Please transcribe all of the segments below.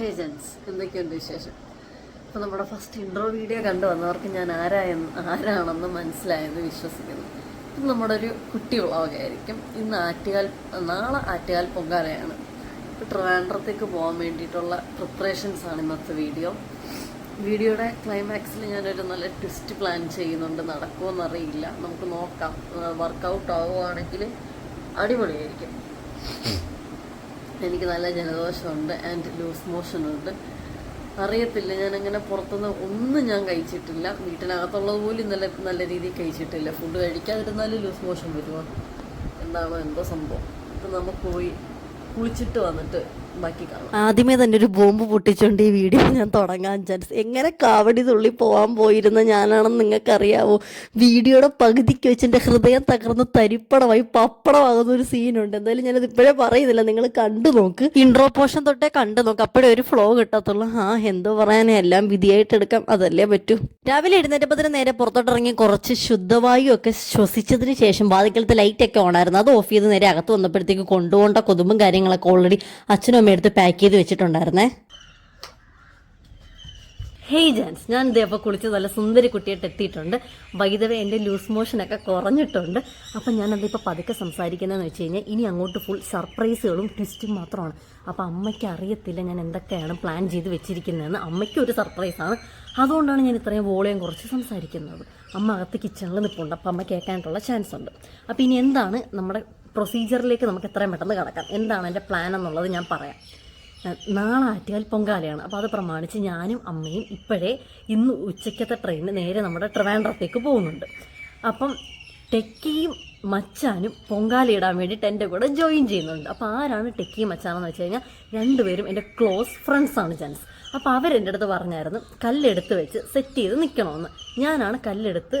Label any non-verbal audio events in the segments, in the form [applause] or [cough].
ഹേ gents എന്തൊക്കെയുണ്ട് വിശേഷം? അപ്പോൾ നമ്മുടെ ഫസ്റ്റ് ഇൻട്രോ വീഡിയോ കണ്ടു വന്നവർക്ക് ഞാൻ ആരായെന്ന് ആരാണെന്ന് മനസ്സിലായെന്ന് വിശ്വസിക്കുന്നു. ഇത് നമ്മുടെ ഒരു കുട്ടി വ്ളോഗായിരിക്കും ഇന്ന് ആറ്റുകാൽ നാളെ ആറ്റുകാൽ പൊങ്കാലയാണ്. ഇപ്പോൾ ട്രിവാൻഡ്രത്തേക്ക് പോകാൻ വേണ്ടിയിട്ടുള്ള പ്രിപ്പറേഷൻസ് ആണ് ഇന്നത്തെ വീഡിയോ വീഡിയോയുടെ ക്ലൈമാക്സിൽ ഞാനൊരു നല്ല ട്വിസ്റ്റ് പ്ലാൻ ചെയ്യുന്നുണ്ട്. നടക്കുമെന്നറിയില്ല നമുക്ക് നോക്കാം. വർക്കൗട്ട് ആവുകയാണെങ്കിൽ അടിപൊളിയായിരിക്കും. എനിക്ക് നല്ല ജലദോഷമുണ്ട് ആൻഡ് ലൂസ് മോഷൻ ഉണ്ട്. അറിയത്തില്ല ഞാൻ അങ്ങനെ പുറത്തുനിന്ന് ഒന്നും ഞാൻ കഴിച്ചിട്ടില്ല. വീട്ടിനകത്തുള്ളത് പോലും നല്ല നല്ല രീതിയിൽ കഴിച്ചിട്ടില്ല. ഫുഡ് കഴിക്കാതിരുന്നാലും ലൂസ് മോഷൻ വരുമോ? എന്താണോ എന്തോ സംഭവം. അപ്പം നമുക്ക് പോയി കുളിച്ചിട്ട് വന്നിട്ട് ആദ്യമേ തന്നെ ഒരു ബോംബ് പൊട്ടിച്ചോണ്ട് ഈ വീഡിയോ ഞാൻ തുടങ്ങാൻ ചാൻസ്. എങ്ങനെ കാവടി തുള്ളി പോകാൻ പോയിരുന്ന ഞാനാണെന്ന് നിങ്ങൾക്കറിയാവോ? വീഡിയോയുടെ പകുതിക്ക് വെച്ച് എന്റെ ഹൃദയം തകർന്ന് തരിപ്പടമായി പപ്പടമാകുന്ന ഒരു സീനുണ്ട് എന്തായാലും ഞാനത് ഇപ്പോഴേ പറയുന്നില്ല. നിങ്ങൾ കണ്ടു നോക്ക്. ഇൻട്രോ പോർഷൻ തൊട്ടേ കണ്ടു നോക്ക്. അപ്പോഴേ ഒരു ഫ്ലോ കിട്ടത്തുള്ളൂ. ആ എന്തോ പറയാനേ? എല്ലാം വിധിയായിട്ട് എടുക്കാം. അതല്ലേ പറ്റൂ. രാവിലെ എഴുന്നേറ്റപ്പോൾ തന്നെ നേരെ പുറത്തോട്ടിറങ്ങി കുറച്ച് ശുദ്ധവായു ഒക്കെ ശ്വസിച്ചതിന് ശേഷം വാതിക്കലത്തെ ലൈറ്റ് ഒക്കെ ഓണായിരുന്നു അത് ഓഫ് ചെയ്ത് നേരെ അകത്ത് വന്നപ്പോഴത്തേക്ക് കൊണ്ടുപോകേണ്ട കൊതുമ്പും കാര്യങ്ങളൊക്കെ ഓൾറെഡി അച്ഛനും അമ്മയും എടുത്ത് പാക്ക് ചെയ്ത് വെച്ചിട്ടുണ്ടായിരുന്നേ. ഹേയ് ജാൻസ് ഞാൻ ഇതേപ്പോൾ കുളിച്ച് നല്ല സുന്ദരി കുട്ടിയായിട്ട് എത്തിയിട്ടുണ്ട്. വൈദവ എന്റെ ലൂസ് മോഷനൊക്കെ കുറഞ്ഞിട്ടുണ്ട്. അപ്പം ഞാനതിപ്പോൾ പതുക്കെ സംസാരിക്കുന്നതെന്ന് വെച്ച് കഴിഞ്ഞാൽ ഇനി അങ്ങോട്ട് ഫുൾ സർപ്രൈസുകളും ട്വിസ്റ്റും മാത്രമാണ്. അപ്പോൾ അമ്മയ്ക്ക് അറിയത്തില്ല ഞാൻ എന്തൊക്കെയാണ് പ്ലാൻ ചെയ്ത് വെച്ചിരിക്കുന്നതെന്ന്. അമ്മയ്ക്കും ഒരു സർപ്രൈസാണ് അതുകൊണ്ടാണ് ഞാൻ ഇത്രയും വോളിയം കുറച്ച് സംസാരിക്കുന്നത്. അമ്മ അകത്ത് കിച്ചണിൽ നിൽപ്പുണ്ട് അപ്പോൾ അമ്മ കേൾക്കാനായിട്ടുള്ള ചാൻസ് ഉണ്ട്. അപ്പോൾ ഇനി എന്താണ് നമ്മുടെ പ്രൊസീജിയറിലേക്ക് നമുക്ക് എത്രയും പെട്ടെന്ന് കടക്കാം. എന്താണ് എന്റെ പ്ലാൻ എന്നുള്ളത് ഞാൻ പറയാം. നാളെ ആറ്റുകാൽ പൊങ്കാലയാണ്. അപ്പോൾ അത് പ്രമാണിച്ച് ഞാനും അമ്മയും ഇപ്പോഴേ ഇന്ന് ഉച്ചയ്ക്കത്തെ ട്രെയിൻ നേരെ നമ്മുടെ ട്രിവാൻഡ്രത്തേക്ക് പോകുന്നുണ്ട്. അപ്പം ടെക്കിയും മച്ചാനും പൊങ്കാലയിടാൻ വേണ്ടിയിട്ട് എന്റെ കൂടെ ജോയിൻ ചെയ്യുന്നുണ്ട്. അപ്പോൾ ആരാണ് ടെക്കിയും മച്ചാനെന്ന് വെച്ച് കഴിഞ്ഞാൽ രണ്ടുപേരും എന്റെ ക്ലോസ് ഫ്രണ്ട്സാണ് ചാൻസ് അപ്പോൾ അവരെന്റെ അടുത്ത് പറഞ്ഞായിരുന്നു കല്ലെടുത്ത് വെച്ച് സെറ്റ് ചെയ്ത് നിൽക്കണമെന്ന് ഞാനാണ് കല്ലെടുത്ത്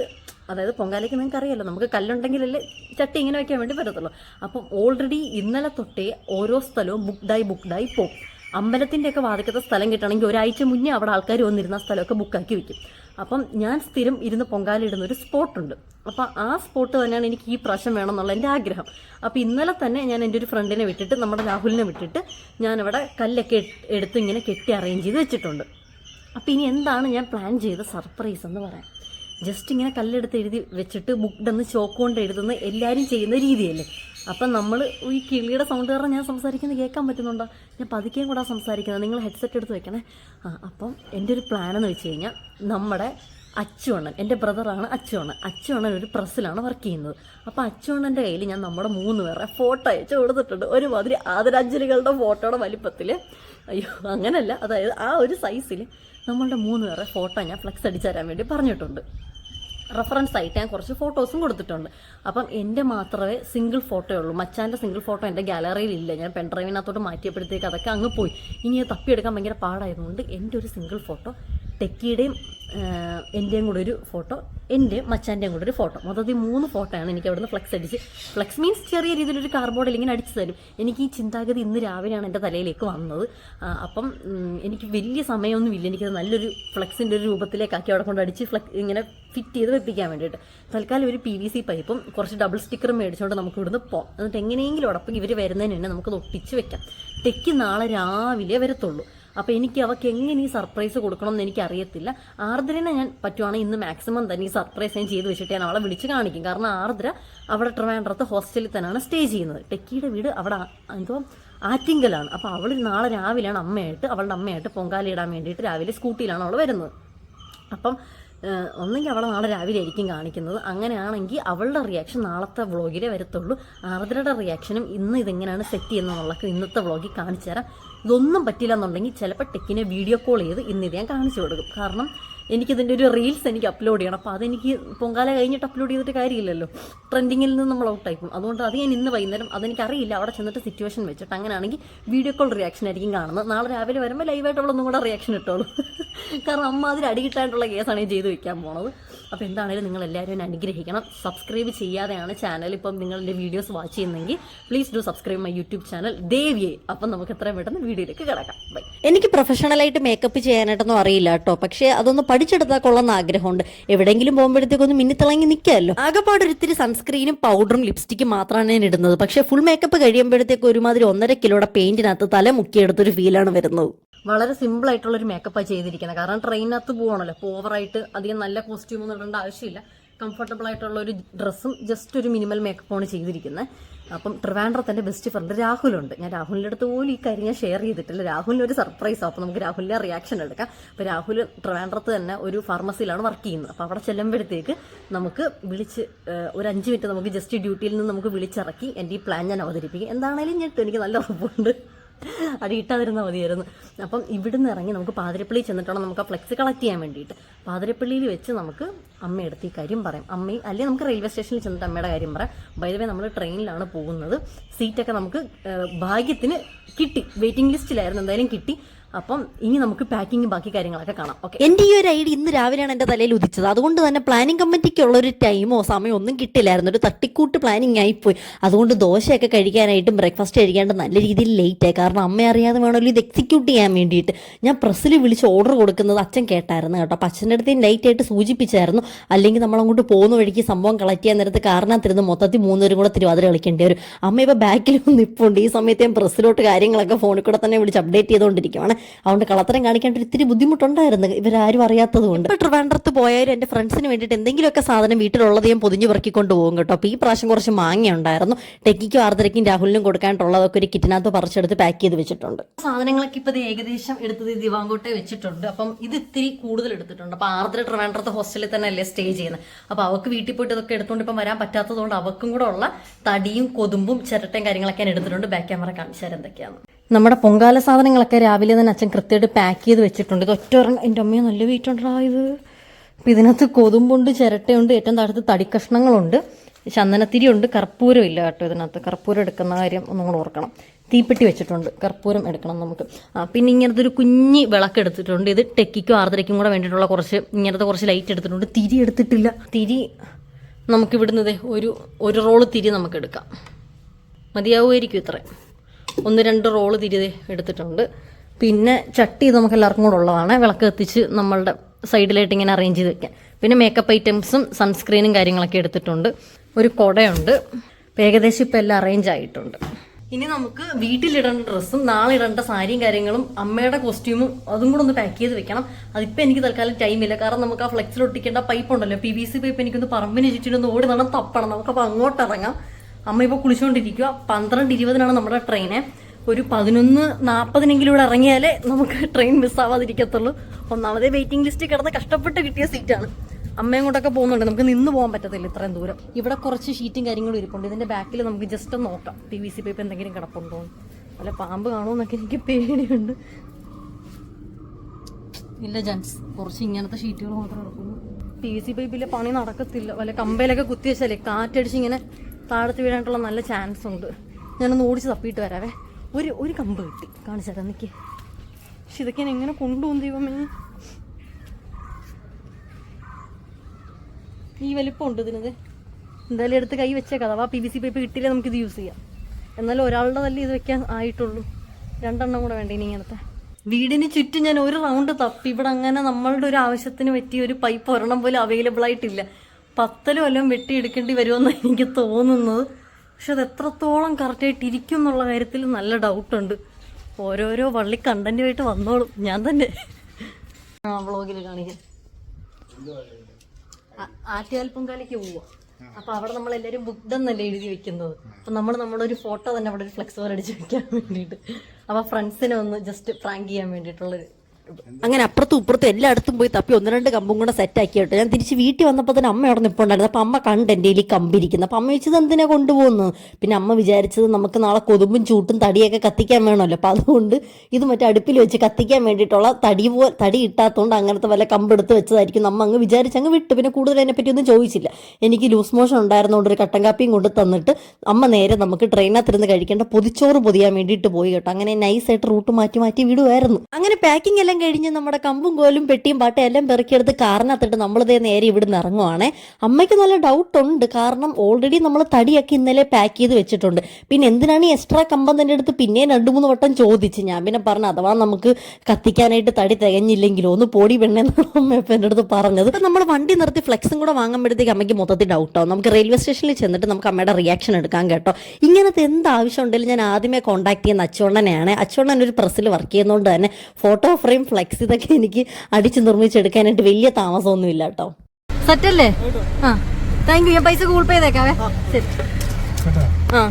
അതായത് പൊങ്കാലയ്ക്ക് നിങ്ങൾക്ക് അറിയാലോ നമുക്ക് കല്ലുണ്ടെങ്കിലല്ലേ ചട്ടി ഇങ്ങനെ വെക്കാൻ വേണ്ടി പറ്റത്തുള്ളൂ. അപ്പം ഓൾറെഡി ഇന്നലെ തൊട്ടേ ഓരോ സ്ഥലവും ബുക്ക്ഡായി ബുക്ക്ഡായി പോകും അമ്പലത്തിന്റെയൊക്കെ വാതിക്കത്തെ സ്ഥലം കിട്ടണമെങ്കിൽ ഒരാഴ്ച മുന്നേ അവിടെ ആൾക്കാർ വന്നിരുന്ന സ്ഥലമൊക്കെ ബുക്കാക്കി വെക്കും. അപ്പം ഞാൻ സ്ഥിരം ഇരുന്ന് പൊങ്കാല ഇടുന്ന ഒരു സ്പോട്ടുണ്ട് അപ്പം ആ സ്പോട്ട് തന്നെയാണ് എനിക്ക് ഈ പ്രാവശ്യം വേണം എന്നുള്ള എന്റെ ആഗ്രഹം. അപ്പോൾ ഇന്നലെ തന്നെ ഞാൻ എന്റെ ഒരു ഫ്രണ്ടിനെ വിട്ടിട്ട് നമ്മുടെ രാഹുലിനെ വിട്ടിട്ട് ഞാനിവിടെ കല്ലൊക്കെ എട്- എടുത്ത് ഇങ്ങനെ കെട്ടി അറേഞ്ച് ചെയ്ത് വെച്ചിട്ടുണ്ട്. അപ്പോൾ ഇനി എന്താണ് ഞാൻ പ്ലാൻ ചെയ്ത സർപ്രൈസ് എന്ന് പറയാം. ജസ്റ്റ് ഇങ്ങനെ കല്ലെടുത്ത് എഴുതി വെച്ചിട്ട് ബുക്ക്ഡെന്ന് ചോക്ക് കൊണ്ട് എഴുതുന്ന എല്ലാവരും ചെയ്യുന്ന രീതിയല്ലേ? അപ്പം നമ്മൾ ഈ കിളിയുടെ സൗണ്ട് കാരണം ഞാൻ സംസാരിക്കുന്നത് കേൾക്കാൻ പറ്റുന്നുണ്ടോ? ഞാൻ പതുക്കെയും കൂടെ സംസാരിക്കുന്നത്. നിങ്ങൾ ഹെഡ്സെറ്റ് എടുത്ത് വെക്കണേ. ആ അപ്പം എന്റെ ഒരു പ്ലാൻ എന്ന് വെച്ച് കഴിഞ്ഞാൽ നമ്മുടെ അച്ചുവണ്ണൻ എന്റെ ബ്രദറാണ് അച്ചുവണ്ണൻ. അച്ചുവണ്ണൻ ഒരു പ്രസ്സിലാണ് വർക്ക് ചെയ്യുന്നത്. അപ്പോൾ അച്ചുവണ്ണന്റെ കയ്യിൽ ഞാൻ നമ്മുടെ മൂന്ന് പേരെ ഫോട്ടോ അയച്ചു കൊടുത്തിട്ടുണ്ട്. ഒരുമാതിരി ആദരാഞ്ജലികളുടെ ഫോട്ടോയുടെ വലിപ്പത്തിൽ അയ്യോ അങ്ങനല്ല. അതായത് ആ ഒരു സൈസിൽ നമ്മളുടെ മൂന്ന് പേരെ ഫോട്ടോ ഞാൻ ഫ്ലെക്സ് അടിച്ചു തരാൻ വേണ്ടി പറഞ്ഞിട്ടുണ്ട്. റെഫറൻസ് ആയിട്ട് ഞാൻ കുറച്ച് ഫോട്ടോസും കൊടുത്തിട്ടുണ്ട്. അപ്പം എന്റെ മാത്രമേ സിംഗിൾ ഫോട്ടോ ഉള്ളൂ. മച്ചാന്റെ സിംഗിൾ ഫോട്ടോ എന്റെ ഗാലറിയിൽ ഇല്ല. ഞാൻ പെൻഡ്രൈവിനകത്തോട്ട് മാറ്റിയപ്പോഴത്തേക്ക് അതൊക്കെ അങ്ങ് പോയി. ഇനി അത് തപ്പിയെടുക്കാൻ ഭയങ്കര പാടായതുകൊണ്ട് എന്റെ ഒരു സിംഗിൾ ഫോട്ടോ ടെക്കിയുടെയും എന്റെയും കൂടെ ഒരു ഫോട്ടോ എന്റെ മച്ചാന്റെയും കൂടെ ഒരു ഫോട്ടോ. മൊത്തത്തിൽ മൂന്ന് ഫോട്ടോയാണ് എനിക്ക് അവിടുന്ന് ഫ്ലെക്സ് അടിച്ച്. ഫ്ലെക്സ് മീൻസ് ചെറിയ രീതിയിലൊരു കാർബോർഡിൽ ഇങ്ങനെ അടിച്ചു തരും. എനിക്ക് ഈ ചിന്താഗതി ഇന്ന് രാവിലെയാണ് എന്റെ തലയിലേക്ക് വന്നത്. അപ്പം എനിക്ക് വലിയ സമയമൊന്നുമില്ല എനിക്കത് നല്ലൊരു ഫ്ലെക്സിന്റെ ഒരു രൂപത്തിലേക്കാക്കി അവിടെ കൊണ്ട് അടിച്ച് ഫ്ലെക്സ് ഇങ്ങനെ ഫിറ്റ് ചെയ്ത് വെപ്പിക്കാൻ വേണ്ടിയിട്ട്. തൽക്കാലം ഒരു പി വി സി പൈപ്പും കുറച്ച് ഡബിൾ സ്റ്റിക്കറും മേടിച്ചുകൊണ്ട് നമുക്ക് ഇവിടുന്ന് പോകാം എന്നിട്ട് എങ്ങനെയെങ്കിലും ഉടപ്പം ഇവർ വരുന്നതിന് തന്നെ നമുക്കത് ഒട്ടിച്ച് വെക്കാം. തെക്ക് നാളെ രാവിലെ വരത്തുള്ളൂ. അപ്പോൾ എനിക്ക് അവർക്ക് എങ്ങനെ ഈ സർപ്രൈസ് കൊടുക്കണം എന്ന് എനിക്ക് അറിയത്തില്ല ആർദ്രനെ ഞാൻ പറ്റുവാണെങ്കിൽ ഇന്ന് മാക്സിമം തന്നെ ഈ സർപ്രൈസ് ഞാൻ ചെയ്ത് വെച്ചിട്ട് ഞാൻ അവളെ വിളിച്ച് കാണിക്കും. കാരണം ആർദ്ര അവിടെ ട്രിവാൻഡ്രത്ത് ഹോസ്റ്റലിൽ തന്നെയാണ് സ്റ്റേ ചെയ്യുന്നത്. ടെക്കിയുടെ വീട് അവിടെ എന്തോ ആറ്റിങ്കലാണ്. അപ്പോൾ അവൾ നാളെ രാവിലെയാണ് അമ്മയായിട്ട് അവളുടെ അമ്മയായിട്ട് പൊങ്കാലയിടാൻ വേണ്ടിയിട്ട് രാവിലെ സ്കൂട്ടിയിലാണ് അവൾ വരുന്നത്. അപ്പം ഒന്നെങ്കിൽ അവളെ നാളെ രാവിലെ ആയിരിക്കും കാണിക്കുന്നത്. അങ്ങനെയാണെങ്കിൽ അവളുടെ റിയാക്ഷൻ നാളത്തെ വ്ളോഗിലേ വരത്തുള്ളൂ. ആർദ്രയുടെ റിയാക്ഷനും ഇന്ന് ഇതെങ്ങനെയാണ് സെറ്റ് ചെയ്യുന്നതെന്നുള്ളത് ഇന്നത്തെ വ്ളോഗിൽ കാണിച്ചു തരാം ഇതൊന്നും പറ്റില്ല എന്നുണ്ടെങ്കിൽ ചിലപ്പോൾ ടെക്കിനെ വീഡിയോ കോൾ ചെയ്ത് ഇന്ന് ഇത് ഞാൻ കാണിച്ചു കൊടുക്കും. കാരണം എനിക്കിതിന്റെ ഒരു റീൽസ് എനിക്ക് അപ്ലോഡ് ചെയ്യണം. അപ്പോൾ അതെനിക്ക് പൊങ്കാല കഴിഞ്ഞിട്ട് അപ്ലോഡ് ചെയ്തിട്ട് കാര്യമില്ലല്ലോ. ട്രെൻഡിങ്ങിൽ നിന്ന് നമ്മൾ ഔട്ടായിക്കും അതുകൊണ്ട് അത് ഞാൻ ഇന്ന് വൈകുന്നേരം അതെനിക്കറിയില്ല. അവിടെ ചെന്നിട്ട് സിറ്റുവേഷൻ വെച്ചിട്ട് അങ്ങനെയാണെങ്കിൽ വീഡിയോ കോൾ റിയാക്ഷൻ ആയിരിക്കും കാണുന്നത്. നാളെ രാവിലെ വരുമ്പോൾ ലൈവായിട്ട് അവളൊന്നും കൂടെ റിയാക്ഷൻ ഇട്ടോളൂ. [laughs] കാരണം അമ്മ അതിൽ അടികിട്ടായിട്ടുള്ള കേസാണ് ഞാൻ ചെയ്ത് വെക്കാൻ പോണത്. അപ്പോൾ എന്താണെങ്കിലും നിങ്ങൾ എല്ലാവരും എന്നെ അനുഗ്രഹിക്കണം. സബ്സ്ക്രൈബ് ചെയ്യാതെയാണ് ചാനൽ ഇപ്പം നിങ്ങളുടെ വീഡിയോസ് വാച്ച് ചെയ്യുന്നെങ്കിൽ please do subscribe my YouTube channel ദേവിയെ. അപ്പം നമുക്ക് എത്രയും പെട്ടെന്ന് വീഡിയോയിലേക്ക് കിടക്കാം. ബൈ എനിക്ക് പ്രൊഫഷണലായിട്ട് മേക്കപ്പ് ചെയ്യാനായിട്ടൊന്നും അറിയില്ല കേട്ടോ. പക്ഷേ അതൊന്ന് പഠിച്ചെടുത്താൽ കൊള്ളാമെന്ന് ആഗ്രഹമുണ്ട്. എവിടെയെങ്കിലും പോകുമ്പോഴത്തേക്കൊന്ന് മിന്നിത്തിളങ്ങി നിൽക്കാമല്ലോ ആകെപ്പാട് ഒരിത്തിരി സൺസ്ക്രീനും പൗഡറും ലിപ്സ്റ്റിക്കും മാത്രമാണ് ഞാൻ ഇടുന്നത്. പക്ഷേ ഫുൾ മേക്കപ്പ് കഴിയുമ്പോഴത്തേക്ക് ഒരുമാതിരി ഒന്നര കിലോയുടെ പെയിന്റിനകത്ത് തല മുക്കിയെടുത്തൊരു ഫീലാണ് വരുന്നത്. വളരെ സിമ്പിൾ ആയിട്ടുള്ള ഒരു മേക്കപ്പാണ് ചെയ്തിരിക്കുന്നത്. കാരണം ട്രെയിനകത്ത് പോകണല്ലോ. അപ്പോൾ ഓവറായിട്ട് അധികം നല്ല കോസ്റ്റ്യൂം ഒന്നും ഇടേണ്ട ആവശ്യമില്ല. കംഫർട്ടബിൾ ആയിട്ടുള്ള ഒരു ഡ്രസ്സും ജസ്റ്റ് ഒരു മിനിമൽ മേക്കപ്പാണ് ചെയ്തിരിക്കുന്നത് അപ്പം ട്രിവാൻഡ്രത്തിന്റെ ബെസ്റ്റ് ഫ്രണ്ട് രാഹുലുണ്ട്. ഞാൻ രാഹുലിന്റെ അടുത്ത് പോലും ഈ കാര്യം ഞാൻ ഷെയർ ചെയ്തിട്ടില്ല. രാഹുലിന് ഒരു സർപ്രൈസ് അപ്പം നമുക്ക് രാഹുലിന്റെ റിയാക്ഷൻ എടുക്കാം. അപ്പോൾ രാഹുൽ ട്രിവാൻഡ്രത്ത് തന്നെ ഒരു ഫാർമസിയിലാണ് വർക്ക് ചെയ്യുന്നത്. അപ്പോൾ അവിടെ ചെല്ലുമ്പോഴത്തേക്ക് നമുക്ക് വിളിച്ച് ഒരു അഞ്ച് മിനിറ്റ് നമുക്ക് ജസ്റ്റ് ഡ്യൂട്ടിയിൽ നിന്ന് നമുക്ക് വിളിച്ചിറക്കി എന്റെ ഈ പ്ലാൻ ഞാൻ അവതരിപ്പിക്കും. എന്താണേലും ഞാൻ എനിക്ക് നല്ല ഉറപ്പുണ്ട്. അടിയിട്ടാതിരുന്നാൽ മതിയായിരുന്നു. അപ്പം ഇവിടുന്ന് ഇറങ്ങി നമുക്ക് പാതിരപ്പള്ളി ചെന്നിട്ടാണ് നമുക്ക് ആ ഫ്ലെക്സ് കളക്ട് ചെയ്യാൻ വേണ്ടിയിട്ട്. പാതിരപ്പള്ളിയിൽ വെച്ച് നമുക്ക് അമ്മയെടുത്ത് ഈ കാര്യം പറയാം. അമ്മയും അല്ലെങ്കിൽ നമുക്ക് റെയിൽവേ സ്റ്റേഷനിൽ ചെന്നിട്ട് അമ്മയുടെ കാര്യം പറയാം. ബൈദവേ നമ്മൾ ട്രെയിനിലാണ് പോകുന്നത്. സീറ്റൊക്കെ നമുക്ക് ഭാഗ്യത്തിന് കിട്ടി. വെയിറ്റിംഗ് ലിസ്റ്റിലായിരുന്നു എന്തായാലും കിട്ടി. അപ്പം ഇനി നമുക്ക് പാക്കിംഗ് ബാക്കി കാര്യങ്ങളൊക്കെ കാണാം. ഓക്കെ എന്റെ ഈ ഒരു ഐഡിയ ഇന്ന് രാവിലെയാണ് എന്റെ തലയിൽ ഉദിച്ചത്. അതുകൊണ്ട് തന്നെ പ്ലാനിംഗ് കമ്മിറ്റിക്കുള്ള ഒരു ടൈമോ സമയമോ ഒന്നും കിട്ടില്ലായിരുന്നു. ഒരു തട്ടിക്കൂട്ട് പ്ലാനിങ് ആയിപ്പോയി. അതുകൊണ്ട് ദോശയൊക്കെ കഴിക്കാനായിട്ടും ബ്രേക്ക്ഫാസ്റ്റ് കഴിക്കാണ്ട് നല്ല രീതിയിൽ ലേറ്റ് ആയി. കാരണം അമ്മ അറിയാതെ വേണമല്ലോ ഇത് എക്സിക്യൂട്ട് ചെയ്യാൻ വേണ്ടിയിട്ട്. ഞാൻ പ്രസ്സിൽ വിളിച്ച് ഓർഡർ കൊടുക്കുന്നത് അച്ഛൻ കേട്ടായിരുന്നു കേട്ടോ. അപ്പം അച്ഛന്റെ അടുത്ത് ലൈറ്റ് ആയിട്ട് സൂചിപ്പിച്ചായിരുന്നു. അല്ലെങ്കിൽ നമ്മൾ അങ്ങോട്ട് പോകുന്ന വഴിക്ക് സംഭവം കളക്ട് ചെയ്യാൻ നേരത്ത് കാരണത്തിരുന്ന് മൊത്തത്തിൽ മൂന്നുപേരും കൂടെ തിരുവാതിര കളിക്കേണ്ടി വരും. അമ്മ ഇപ്പോൾ ബാക്കിൽ നിൽപ്പുണ്ട് ഈ സമയത്ത് ഞാൻ പ്രസ്സിലോട്ട് കാര്യങ്ങളൊക്കെ ഫോണിൽ കൂടെ തന്നെ വിളിച്ച് അപ്ഡേറ്റ് ചെയ്തുകൊണ്ടിരിക്കുകയാണ് അതുകൊണ്ട് കളത്തരം കാണിക്കാൻ ഒരു ഇത്തിരി ബുദ്ധിമുട്ടുണ്ടായിരുന്നു. ഇവരാരും അറിയാത്തത് കൊണ്ട് ഇപ്പോൾ ട്രിവാൻഡ്രത്ത് പോയാലും എന്റെ ഫ്രണ്ട്സിന് വേണ്ടിയിട്ട് എന്തെങ്കിലുമൊക്കെ സാധനം വീട്ടിലുള്ളത് ഞാൻ പൊതിഞ്ഞ് പറക്കിക്കൊണ്ട് പോകും കേട്ടോ. അപ്പോൾ ഈ പ്രാവശ്യം കുറച്ച് മാങ്ങ ഉണ്ടായിരുന്നു. ടെക്കിക്കും ആർദ്രയ്ക്കും രാഹുലിനും കൊടുക്കാനുള്ളതൊക്കെ ഒരു കിറ്റിനകത്ത് പറിച്ചെടുത്ത് പാക്ക് ചെയ്ത് വെച്ചിട്ടുണ്ട്. സാധനങ്ങളൊക്കെ ഇപ്പൊ ഏകദേശം എടുത്തത് ദിവാങ്കോട്ടെ വെച്ചിട്ടുണ്ട്. അപ്പം ഇത് ഇത്തിരി കൂടുതൽ എടുത്തിട്ടുണ്ട്. അപ്പൊ ആർദ്ര ട്രിവാൻഡ്രത്ത് ഹോസ്റ്റലിൽ തന്നെ അല്ലേ സ്റ്റേ ചെയ്യുന്നത്. അപ്പൊ അവർക്ക് വീട്ടിൽ പോയിട്ട് ഇതൊക്കെ എടുത്തുകൊണ്ട് ഇപ്പം വരാൻ പറ്റാത്തതുകൊണ്ട് അവക്കും കൂടെ ഉള്ള തടിയും കൊതുമ്പും ചിരട്ടയും കാര്യങ്ങളൊക്കെ ഞാൻ എടുത്തിട്ടുണ്ട്. ബാക്ക് ക്യാമറ കാണിച്ചു തരാം എന്തൊക്കെയാണ് നമ്മുടെ പൊങ്കാല സാധനങ്ങളൊക്കെ രാവിലെ തന്നെ അച്ഛൻ കൃത്യമായിട്ട് പാക്ക് ചെയ്ത് വെച്ചിട്ടുണ്ട്. ഇത് ഒറ്റ ഒരെണ്ണം. എന്റെ അമ്മയെ നല്ല വെയിറ്റ് ഇത്. അപ്പം ഇതിനകത്ത് കൊതുമ്പുണ്ട് ചിരട്ടയുണ്ട് ഏറ്റവും താഴത്ത് തടിക്കഷ്ണങ്ങളുണ്ട് ചന്ദനത്തിരി ഉണ്ട് കർപ്പൂരം ഇല്ല കേട്ടോ ഇതിനകത്ത്. കർപ്പൂരം എടുക്കുന്ന കാര്യം ഒന്നും കൂടെ ഓർക്കണം. തീപ്പെട്ടി വെച്ചിട്ടുണ്ട്. കർപ്പൂരം എടുക്കണം നമുക്ക്. ആ പിന്നെ ഇങ്ങനത്തെ ഒരു കുഞ്ഞി വിളക്ക് എടുത്തിട്ടുണ്ട്. ഇത് ടെക്കിക്കും ആർദ്രയ്ക്കും കൂടെ വേണ്ടിയിട്ടുള്ള കുറച്ച് ഇങ്ങനത്തെ കുറച്ച് ലൈറ്റ് എടുത്തിട്ടുണ്ട്. തിരി എടുത്തിട്ടില്ല. തിരി നമുക്ക് ഇവിടുന്നതേ ഒരു ഒരു റോൾ തിരി നമുക്ക് എടുക്കാം. മതിയാവുമായിരിക്കും ഇത്രയും. ഒന്ന് രണ്ട് റോൾ തിരി എടുത്തിട്ടുണ്ട്. പിന്നെ ചട്ടി നമുക്ക് എല്ലാവർക്കും കൂടെ ഉള്ളതാണ്. വിളക്ക് കത്തിച്ച് നമ്മളുടെ സൈഡിലായിട്ട് ഇങ്ങനെ അറേഞ്ച് ചെയ്ത് വെക്കാം. പിന്നെ മേക്കപ്പ് ഐറ്റംസും സൺസ്ക്രീനും കാര്യങ്ങളൊക്കെ എടുത്തിട്ടുണ്ട്. ഒരു കുടയുണ്ട്. ഏകദേശം ഇപ്പം എല്ലാം അറേഞ്ച് ആയിട്ടുണ്ട്. ഇനി നമുക്ക് വീട്ടിലിടേണ്ട ഡ്രസ്സും നാളെ ഇടേണ്ട സാരിയും കാര്യങ്ങളും അമ്മയുടെ കോസ്റ്റ്യൂമും അതും കൂടെ ഒന്ന് പാക്ക് ചെയ്ത് വെക്കണം. അതിപ്പോൾ എനിക്ക് തൽക്കാലം ടൈമില്ല കാരണം നമുക്ക് ആ ഫ്ലെക്സിൽ ഒട്ടിക്കേണ്ട പൈപ്പ് ഉണ്ടല്ലോ. പി വി സി പൈപ്പ് എനിക്കൊന്ന് പറമ്പിന് ചുറ്റിനൊന്ന് ഓടി നടന്ന് തപ്പണം. നമുക്കപ്പോൾ അങ്ങോട്ട് ഇറങ്ങാം. അമ്മ ഇപ്പോൾ കുളിച്ചുകൊണ്ടിരിക്കുക പന്ത്രണ്ട് ഇരുപതിനാണ് നമ്മുടെ ട്രെയിന് ഒരു പതിനൊന്ന് നാൽപ്പതിനെങ്കിലും ഇവിടെ ഇറങ്ങിയാലേ നമുക്ക് ട്രെയിൻ മിസ്സാവാതിരിക്കത്തുള്ളൂ ഒന്നാമതേ വെയിറ്റിംഗ് ലിസ്റ്റ് കിടന്ന് കഷ്ടപ്പെട്ട് കിട്ടിയ സീറ്റാണ് അമ്മയും കൊണ്ടൊക്കെ പോകുന്നുണ്ട്. നമുക്ക് നിന്ന് പോകാൻ പറ്റത്തില്ല ഇത്രയും ദൂരം. ഇവിടെ കുറച്ച് ഷീറ്റും കാര്യങ്ങളും ഇരിപ്പുണ്ട്. ഇതിന്റെ ബാക്കിൽ നമുക്ക് ജസ്റ്റ് ഒന്ന് നോക്കാം. പി വി സി പൈപ്പ് എന്തെങ്കിലും കിടപ്പുണ്ടോ അല്ല പാമ്പ് കാണുമെന്നൊക്കെ എനിക്ക് പേടിയുണ്ട്. ഇല്ല ജൻസ് കുറച്ച് ഇങ്ങനത്തെ ഷീറ്റുകൾ മാത്രമേ കിടക്കുള്ളൂ പി വി സി പൈപ്പിലെ പണി നടക്കത്തില്ല. വല്ല കമ്പയിലൊക്കെ കുത്തി വെച്ചാലേ കാറ്റടിച്ച് ഇങ്ങനെ താഴത്ത് വീഴാനുള്ള നല്ല ചാൻസ് ഉണ്ട്. ഞാനൊന്ന് ഓടിച്ച് തപ്പിയിട്ട് വരാവേ. ഒരു ഒരു കമ്പ് കിട്ടി. കാണിച്ചു തരാം നിൽക്കേ പക്ഷെ ഇതൊക്കെ ഞാൻ എങ്ങനെ കൊണ്ടുപോകും ദൈവമേ? ഈ വലിപ്പമുണ്ട് ഇതിനത്. എന്തായാലും എടുത്ത് കൈ വെച്ചേക്കാം. അഥവാ പി വി സി പൈപ്പ് കിട്ടിയില്ലേ നമുക്കിത് യൂസ് ചെയ്യാം. എന്നാലും ഒരാളുടെ തല്ലി ഇത് വെക്കാൻ ആയിട്ടുള്ളൂ. രണ്ടെണ്ണം കൂടെ വേണ്ട ഇനി ഇങ്ങനത്തെ. വീടിന് ചുറ്റും ഞാൻ ഒരു റൗണ്ട് തപ്പി. ഇവിടെ അങ്ങനെ നമ്മളുടെ ഒരു ആവശ്യത്തിന് പറ്റിയ ഒരു പൈപ്പ് ഒരെണ്ണം പോലും അവൈലബിൾ ആയിട്ടില്ല. പത്തലും എല്ലാം വെട്ടിയെടുക്കേണ്ടി വരുമെന്ന് എനിക്ക് തോന്നുന്നത്. പക്ഷെ അത് എത്രത്തോളം കറക്റ്റായിട്ട് ഇരിക്കും എന്നുള്ള കാര്യത്തിൽ നല്ല ഡൗട്ടുണ്ട് ഓരോരോ വള്ളി കണ്ടന്റുമായിട്ട് വന്നോളും. ഞാൻ തന്നെ. ആ വ്ളോഗിൽ കാണിക്കാം. ആ- ആറ്റുകാൽ പൊങ്കാലയ്ക്ക് പോവാ. അപ്പൊ അവിടെ നമ്മൾ എല്ലാരും ബുക്ക്ഡ് എന്നല്ലേ എഴുതി വെക്കുന്നത്. അപ്പൊ നമ്മൾ നമ്മുടെ ഒരു ഫോട്ടോ തന്നെ അവിടെ ഒരു ഫ്ലെക്സ് പോലെ അടിച്ച് വെക്കാൻ വേണ്ടിയിട്ട്. അപ്പൊ ഫ്രണ്ട്സിനെ ഒന്ന് ജസ്റ്റ് പ്രാങ്ക് ചെയ്യാൻ വേണ്ടിയിട്ടുള്ള അങ്ങനെ അപ്പുറത്തും ഇപ്പുറത്തും എല്ലായിടത്തും പോയി തപ്പി ഒന്ന് രണ്ട് കമ്പും കൂടെ സെറ്റ് ആക്കി കേട്ടോ. ഞാൻ തിരിച്ച് വീട്ടിൽ വന്നപ്പോൾ തന്നെ അമ്മ അവിടെ നിൽപ്പുണ്ടായിരുന്നു അപ്പം അമ്മ കണ്ട് എന്റെ കയ്യിൽ കമ്പിരിക്കുന്നത് അപ്പം അമ്മ ചോദിച്ചത് എന്തിനാ കൊണ്ടുപോകുന്നു? പിന്നെ അമ്മ വിചാരിച്ചത് നമുക്ക് നാളെ കൊതുമ്പും ചൂട്ടും തടിയൊക്കെ കത്തിക്കാൻ വേണമല്ലോ. അപ്പം അതുകൊണ്ട് ഇത് മറ്റേ അടുപ്പിൽ വെച്ച് കത്തിക്കാൻ വേണ്ടിയിട്ടുള്ള തടി പോ തടി ഇട്ടാത്തതുകൊണ്ട് അങ്ങനത്തെ വല്ല കമ്പെടുത്ത് വെച്ചതായിരിക്കും നമ്മ അങ്ങ് വിചാരിച്ച് അങ്ങ് വിട്ടു. പിന്നെ കൂടുതൽ അതിനെപ്പറ്റി ഒന്നും ചോദിച്ചില്ല. എനിക്ക് ലൂസ് മോഷൻ ഉണ്ടായിരുന്നതുകൊണ്ട് ഒരു കട്ടൻ കാപ്പിയും കൊണ്ട് തന്നിട്ട് അമ്മ നേരെ നമുക്ക് ട്രെയിനകത്തിരുന്ന് കഴിക്കേണ്ട പൊതിച്ചോറ് പൊതിയാൻ വേണ്ടിയിട്ട് പോയി കേട്ടോ. അങ്ങനെ നൈസായിട്ട് റൂട്ട് മാറ്റി മാറ്റി വിടുമായിരുന്നു അങ്ങനെ പാക്കിംഗ് എല്ലാം കഴിഞ്ഞ് നമ്മുടെ കമ്പും കോലും പെട്ടിയും പാട്ടും എല്ലാം പെറുക്കിയെടുത്ത് കാറിനകത്തിട്ട് നമ്മളിതേ നേരെ ഇവിടുന്ന് ഇറങ്ങുവാണേ. അമ്മയ്ക്ക് നല്ല ഡൗട്ട് ഉണ്ട് കാരണം ഓൾറെഡി നമ്മൾ തടിയൊക്കെ ഇന്നലെ പാക്ക് ചെയ്ത് വെച്ചിട്ടുണ്ട്. പിന്നെ എന്തിനാണ് ഈ എക്സ്ട്രാ കമ്പം തന്നെ എടുത്ത് പിന്നെയും രണ്ട് മൂന്ന് വട്ടം ചോദിച്ച്? ഞാൻ പിന്നെ പറഞ്ഞു അഥവാ നമുക്ക് കത്തിക്കാനായിട്ട് തടി തികഞ്ഞില്ലെങ്കിലോ? ഒന്ന് പൊടി പെണ്ണെന്നാണ് അമ്മ ഇപ്പം എന്റെ അടുത്ത് പറഞ്ഞത്. ഇപ്പം നമ്മൾ വണ്ടി നിർത്തി ഫ്ലെക്സും കൂടെ വാങ്ങുമ്പോഴത്തേക്ക് അമ്മയ്ക്ക് മൊത്തത്തിൽ ഡൗട്ടാവും നമുക്ക് റെയിൽവേ സ്റ്റേഷനിൽ ചെന്നിട്ട് നമുക്ക് അമ്മയുടെ റിയാക്ഷൻ എടുക്കാൻ കേട്ടോ. ഇങ്ങനത്തെ എന്ത് ആവശ്യം ഉണ്ടെങ്കിലും ഞാൻ ആദ്യമേ കോൺടാക്ട് ചെയ്യുന്ന അച്ചോണ്ണനെയാണ് അച്ചോണ്ണൻ ഒരു പ്രസ്സിൽ വർക്ക് ചെയ്യുന്നതുകൊണ്ട് തന്നെ ഫോട്ടോ ഫ്രെയിം ഫ്ലെക്സ് ഇതൊക്കെ എനിക്ക് അടിച്ച് നിർമ്മിച്ചെടുക്കാനായിട്ട് വലിയ താമസമൊന്നുമില്ല കേട്ടോ. സെറ്റല്ലേ? ആ. താങ്ക് യു ഞാൻ പൈസ ഗൂഗിൾ പേ ചെയ്തേക്കാവേ ശരി. ആ.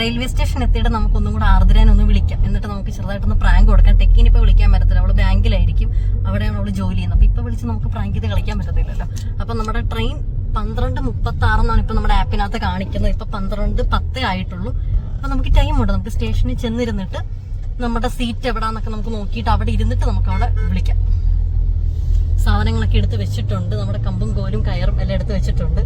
റെയിൽവേ സ്റ്റേഷൻ എത്തിയിട്ട് നമുക്കൊന്നും കൂടെ ആർദ്രനെ ഒന്ന് വിളിക്കാം. എന്നിട്ട് നമുക്ക് ചെറുതായിട്ടൊന്ന് പ്രാങ്ക് കൊടുക്കാം. ടെക്കിന് ഇപ്പൊ വിളിക്കാൻ പറ്റത്തില്ല. അവൾ ബാങ്കിലായിരിക്കും. അവിടെയാണ് അവൾ ജോലി ചെയ്യുന്നത്. അപ്പൊ ഇപ്പൊ വിളിച്ച് നമുക്ക് പ്രാങ്ക് ചെയ്ത് കളിക്കാൻ പറ്റത്തില്ലല്ലോ. അപ്പൊ നമ്മുടെ ട്രെയിൻ പന്ത്രണ്ട് മുപ്പത്തി ആറെന്നാണ് ഇപ്പൊ നമ്മുടെ ആപ്പിനകത്ത് കാണിക്കുന്നത്. ഇപ്പൊ പന്ത്രണ്ട് പത്തേ ആയിട്ടുള്ളൂ. അപ്പൊ നമുക്ക് ടൈം ഉണ്ട്. നമുക്ക് സ്റ്റേഷനിൽ ചെന്നിരുന്നിട്ട് നമ്മുടെ സീറ്റ് എവിടാന്നൊക്കെ നമുക്ക് നോക്കിയിട്ട് അവിടെ ഇരുന്നിട്ട് നമുക്ക് അവിടെ വിളിക്കാം. സാധനങ്ങളൊക്കെ എടുത്ത് വെച്ചിട്ടുണ്ട്. നമ്മുടെ കമ്പും കോലും കയറും എല്ലാം എടുത്ത് വെച്ചിട്ടുണ്ട്.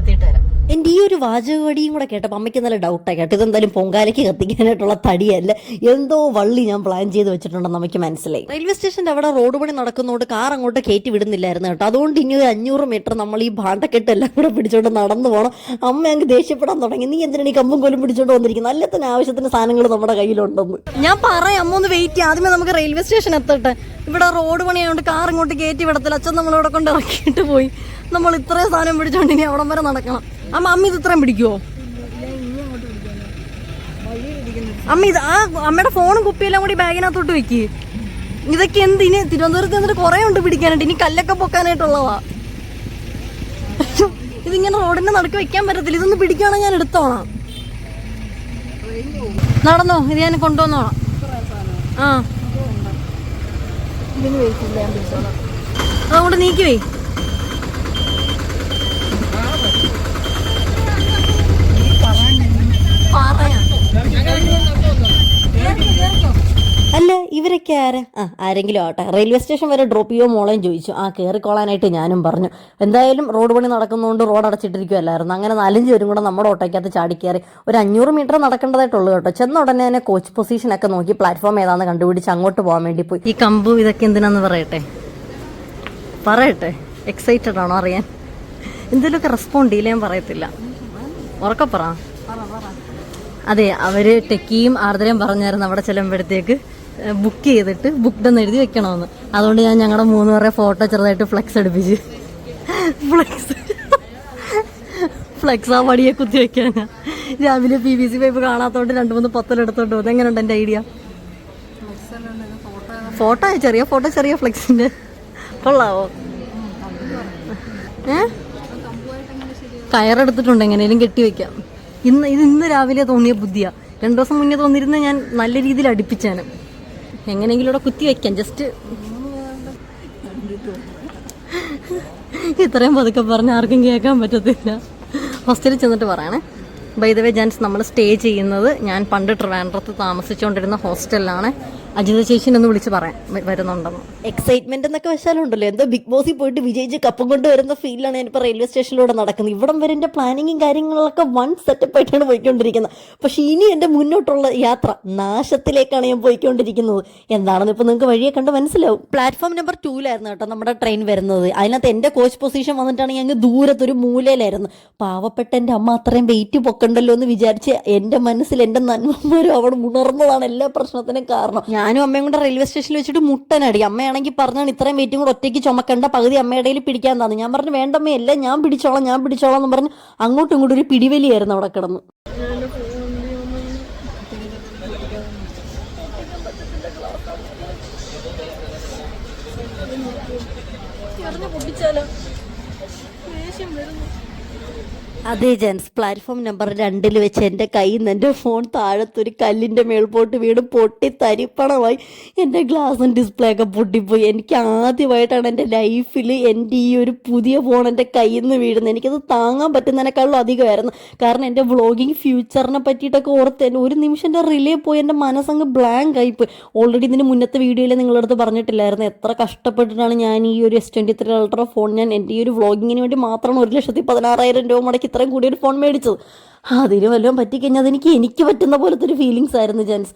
എത്തിയിട്ട് എന്റെ ഈ ഒരു വാചകവടിയും കൂടെ കേട്ടപ്പോൾ അമ്മയ്ക്ക് നല്ല ഡൗട്ടായി കേട്ടോ. ഇതെന്തായാലും പൊങ്കാലയ്ക്ക് കത്തിക്കാനായിട്ടുള്ള തടിയല്ല. എന്തോ വള്ളി ഞാൻ പ്ലാൻ ചെയ്ത് വെച്ചിട്ടുണ്ടെന്ന് അമ്മയ്ക്ക് മനസ്സിലായി. റെയിൽവേ സ്റ്റേഷന്റെ അവിടെ റോഡ് പണി നടക്കുന്നതുകൊണ്ട് കാർ അങ്ങോട്ട് കയറ്റി വിടുന്നില്ലായിരുന്നു കേട്ടോ. അതുകൊണ്ട് ഇനി ഒരു അഞ്ഞൂറ് മീറ്റർ നമ്മൾ ഈ ഭാണ്ടക്കെട്ട് എല്ലാം കൂടെ പിടിച്ചോണ്ട് നടന്നു പോകണം അമ്മ അങ്ങ് ദേഷ്യപ്പെടാൻ തുടങ്ങി. നീ എന്തിനാണ് ഈ കമ്പും കൊലും പിടിച്ചോണ്ട് വന്നിരിക്കുന്നത് നല്ല തന്നെ ആവശ്യത്തിന് സാധനങ്ങൾ നമ്മുടെ കയ്യിലുണ്ടെന്ന്. ഞാൻ പറയാം അമ്മ ഒന്ന് വെയിറ്റ് ചെയ്യാം. ആദ്യമേ നമുക്ക് റെയിൽവേ സ്റ്റേഷൻ എത്തട്ടെ. ഇവിടെ റോഡ് പണിയായതുകൊണ്ട് കാർ ഇങ്ങോട്ട് കയറ്റി വിടത്തില്ല. അച്ഛൻ നമ്മളിവിടെ കൊണ്ട് ഇറക്കിയിട്ട് പോയി. നമ്മൾ ഇത്രയും സാധനം പിടിച്ചോണ്ട് ഇനി അവിടം വരെ നടക്കണം. അമ്മ അമ്മ ഇത് ഇത്രയും പിടിക്കുവോ? അമ്മ ഇത് ആ അമ്മയുടെ ഫോണും കുപ്പിയെല്ലാം കൂടി ബാഗിനകത്തോട്ട് വെക്ക്. ഇതൊക്കെ എന്ത് ഇനി തിരുവനന്തപുരത്ത് എന്നിട്ട് കുറെ ഉണ്ട് പിടിക്കാനായിട്ട്. ഇനി കല്ലൊക്കെ പൊക്കാനായിട്ടുള്ളതാ. ഇതിങ്ങനെ റോഡിന്റെ നടക്ക് വെക്കാൻ പറ്റത്തില്ല. ഇതൊന്ന് പിടിക്കുകയാണെങ്കിൽ ഞാൻ എടുത്തോളാം. നടന്നോ ഇത് ഞാൻ കൊണ്ടുവന്നോളാം. ആ. അതുകൊണ്ട് നീക്കി വേ പറയാം അല്ല ഇവരൊക്കെ ആരാ? ആ ആരെങ്കിലും ആട്ടെ റെയിൽവേ സ്റ്റേഷൻ വരെ ഡ്രോപ്പ് ചെയ്യുമോ മോളേയും ചോദിച്ചു. ആ കയറിക്കോളാനായിട്ട് ഞാനും പറഞ്ഞു. എന്തായാലും റോഡ് പണി നടക്കുന്നതുകൊണ്ട് റോഡ് അടച്ചിട്ടിരിക്കുമല്ലായിരുന്നു അങ്ങനെ നാലഞ്ച് പേരും കൂടെ നമ്മുടെ ഓട്ടോയ്ക്കകത്ത് ചാടിക്കയറി ഒരു അഞ്ഞൂറ് മീറ്റർ നടക്കേണ്ടതായിട്ടുള്ളൂ കേട്ടോ. ചെന്ന ഉടനെ തന്നെ കോച്ച് പൊസിഷനൊക്കെ നോക്കി പ്ലാറ്റ്ഫോം ഏതാണെന്ന് കണ്ടുപിടിച്ച് അങ്ങോട്ട് പോകാൻ വേണ്ടി പോയി. ഈ കമ്പു ഇതൊക്കെ എന്തിനാന്ന് പറയട്ടെ? പറയട്ടെ. എക്സൈറ്റഡ് ആണോ അറിയാൻ? എന്തെങ്കിലുമൊക്കെ റെസ്പോണ്ട് ചെയ്യില്ല ഞാൻ പറയത്തില്ല. ഉറക്കപ്പറ പറ. അതെ അവർ ടെക്കിയും ആർദ്രയും പറഞ്ഞായിരുന്നു അവിടെ ചെല്ലുമ്പോഴത്തേക്ക്. ബുക്ക് ചെയ്തിട്ട് ബുക്ക്ഡ് എന്ന് എഴുതി വെക്കണമെന്ന്. അതുകൊണ്ട് ഞാൻ ഞങ്ങളുടെ മൂന്ന് പേരെ ഫോട്ടോ ചെറുതായിട്ട് ഫ്ലെക്സ് അടുപ്പിച്ച് ഫ്ലെക്സ് ഫ്ലെക്സ് ആ പടിയെ കുത്തി വെക്കാനാ രാവിലെ പി വി സി പൈപ്പ് കാണാത്തോണ്ട് രണ്ട് മൂന്ന് പത്തലെടുത്തോണ്ട് പോകുന്നത് എങ്ങനെയുണ്ട് എന്റെ ഐഡിയ ഫോട്ടോ ചെറിയ ഫോട്ടോ ചെറിയ ഫ്ലെക്സിന്റെ കൊള്ളാവോ? ഏ കയറെടുത്തിട്ടുണ്ട് എങ്ങനെയും കെട്ടി വെക്കാം. ഇന്ന് ഇത് ഇന്ന് രാവിലെ തോന്നിയ ബുദ്ധിയാ. രണ്ടു ദിവസം മുന്നേ തോന്നിയിരുന്ന ഞാൻ നല്ല രീതിയിൽ അടുപ്പിച്ചാണ്. എങ്ങനെയെങ്കിലും ഇവിടെ കുത്തി വെക്കാം. ജസ്റ്റ് ഇത്രയും പതുക്കെ പറഞ്ഞ ആർക്കും കേൾക്കാൻ പറ്റത്തില്ല. ഹോസ്റ്റലിൽ ചെന്നിട്ട് പറയണേ. വേ ജാൻസ് നമ്മൾ സ്റ്റേ ചെയ്യുന്നത് ഞാൻ പണ്ട് ട്രിവാൻഡ്രത്ത് താമസിച്ചുകൊണ്ടിരുന്ന ഹോസ്റ്റലിലാണ് അജിത ചേച്ചിനെ ഒന്ന് വിളിച്ച് പറയാം. വരുന്നുണ്ടെന്ന്. എക്സൈറ്റ്മെന്റ് എന്നൊക്കെ വെച്ചാലുണ്ടല്ലോ. എന്തോ ബിഗ് ബോസിൽ പോയിട്ട് വിജയിച്ച് കപ്പം കൊണ്ട് വരുന്ന ഫീലാണ് ഞാനിപ്പോൾ റെയിൽവേ സ്റ്റേഷനിലൂടെ നടക്കുന്നത്. ഇവിടം വരെ എന്റെ പ്ലാനിങ്ങും കാര്യങ്ങളൊക്കെ വൺ സെറ്റപ്പ് ആയിട്ടാണ് പോയിക്കൊണ്ടിരിക്കുന്നത്. പക്ഷെ ഇനി എന്റെ മുന്നോട്ടുള്ള യാത്ര നാശത്തിലേക്കാണ് ഞാൻ പോയിക്കൊണ്ടിരിക്കുന്നത്. എന്താണെന്ന് ഇപ്പോൾ നിങ്ങൾക്ക് വഴിയെ കണ്ട് മനസ്സിലാവും. പ്ലാറ്റ്ഫോം നമ്പർ ടൂലായിരുന്നു കേട്ടോ നമ്മുടെ ട്രെയിൻ വരുന്നത്. അതിനകത്ത് എന്റെ കോച്ച് പൊസിഷൻ വന്നിട്ടാണ് ഞങ്ങൾ ദൂരത്തൊരു മൂലയിലായിരുന്നു. പാവപ്പെട്ട എന്റെ അമ്മ അത്രയും വെയിറ്റ് പൊക്കണ്ടല്ലോ എന്ന് വിചാരിച്ച് എന്റെ മനസ്സിൽ എന്റെ നന്മമാരും അവിടെ ഉണർന്നതാണ് എല്ലാ പ്രശ്നത്തിനും കാരണം. ഞാനും അമ്മയും കൂടെ റെയിൽവേ സ്റ്റേഷനിൽ വെച്ചിട്ട് മുട്ടനടി. അമ്മയാണെങ്കിൽ പറഞ്ഞാണ് ഇത്രയും വെയിറ്റും കൂടെ ഒറ്റയ്ക്ക് ചുമക്കേണ്ട പകുതി അമ്മയുടെ പിടിക്കാൻ തന്നെ. ഞാൻ പറഞ്ഞു വേണ്ടമ്മയല്ല ഞാൻ പിടിച്ചോളാം ഞാൻ പിടിച്ചോളാം എന്ന് പറഞ്ഞ് അങ്ങോട്ടും ഇങ്ങോട്ടും ഒരു പിടിവലിയായിരുന്നു അവിടെ കിടന്ന്. അതെ ജെൻസ്. പ്ലാറ്റ്ഫോം നമ്പർ രണ്ടിൽ വെച്ച് എന്റെ കയ്യിൽ നിന്ന് എന്റെ ഫോൺ താഴത്തൊരു കല്ലിന്റെ മേൽപോട്ട് വീണ് പൊട്ടി തരിപ്പണമായി എന്റെ ഗ്ലാസും ഡിസ്പ്ലേ ഒക്കെ പൊട്ടിപ്പോയി. എനിക്ക് ആദ്യമായിട്ടാണ് എന്റെ ലൈഫിൽ എന്റെ ഈ ഒരു പുതിയ ഫോൺ എന്റെ കയ്യിൽ നിന്ന് വീഴുന്നത്. എനിക്കത് താങ്ങാൻ പറ്റുന്നതിനേക്കാളും അധികമായിരുന്നു. കാരണം എന്റെ വ്ളോഗിങ് ഫ്യൂച്ചറിനെ പറ്റിയിട്ടൊക്കെ ഓർത്ത് എന്റെ ഒരു നിമിഷം എന്റെ റിലേ പോയി. എന്റെ മനസ്സങ്ങ് ബ്ലാങ്ക് ആയിപ്പോയി. ഓൾറെഡി ഇതിന് മുന്നത്തെ വീഡിയോയിൽ നിങ്ങളടുത്ത് പറഞ്ഞിട്ടില്ലായിരുന്നു. എത്ര കഷ്ടപ്പെട്ടിട്ടാണ് ഞാൻ ഈ ഒരു S twenty three ultra phone ഞാൻ എന്റെ ഈ ഒരു വ്ളോഗിങ്ങിന് വേണ്ടി മാത്രമാണ് ഒരു ലക്ഷത്തി പതിനാറായിരം രൂപ മുടക്കി ഇത്രയും കൂടി ഒരു ഫോൺ മേടിച്ചത്. അതിന് വല്ലതും പറ്റിക്കഴിഞ്ഞാൽ അതെനിക്ക് എനിക്ക് പറ്റുന്ന പോലത്തെ ഒരു ഫീലിങ്സ് ആയിരുന്നു ജെൻസ്.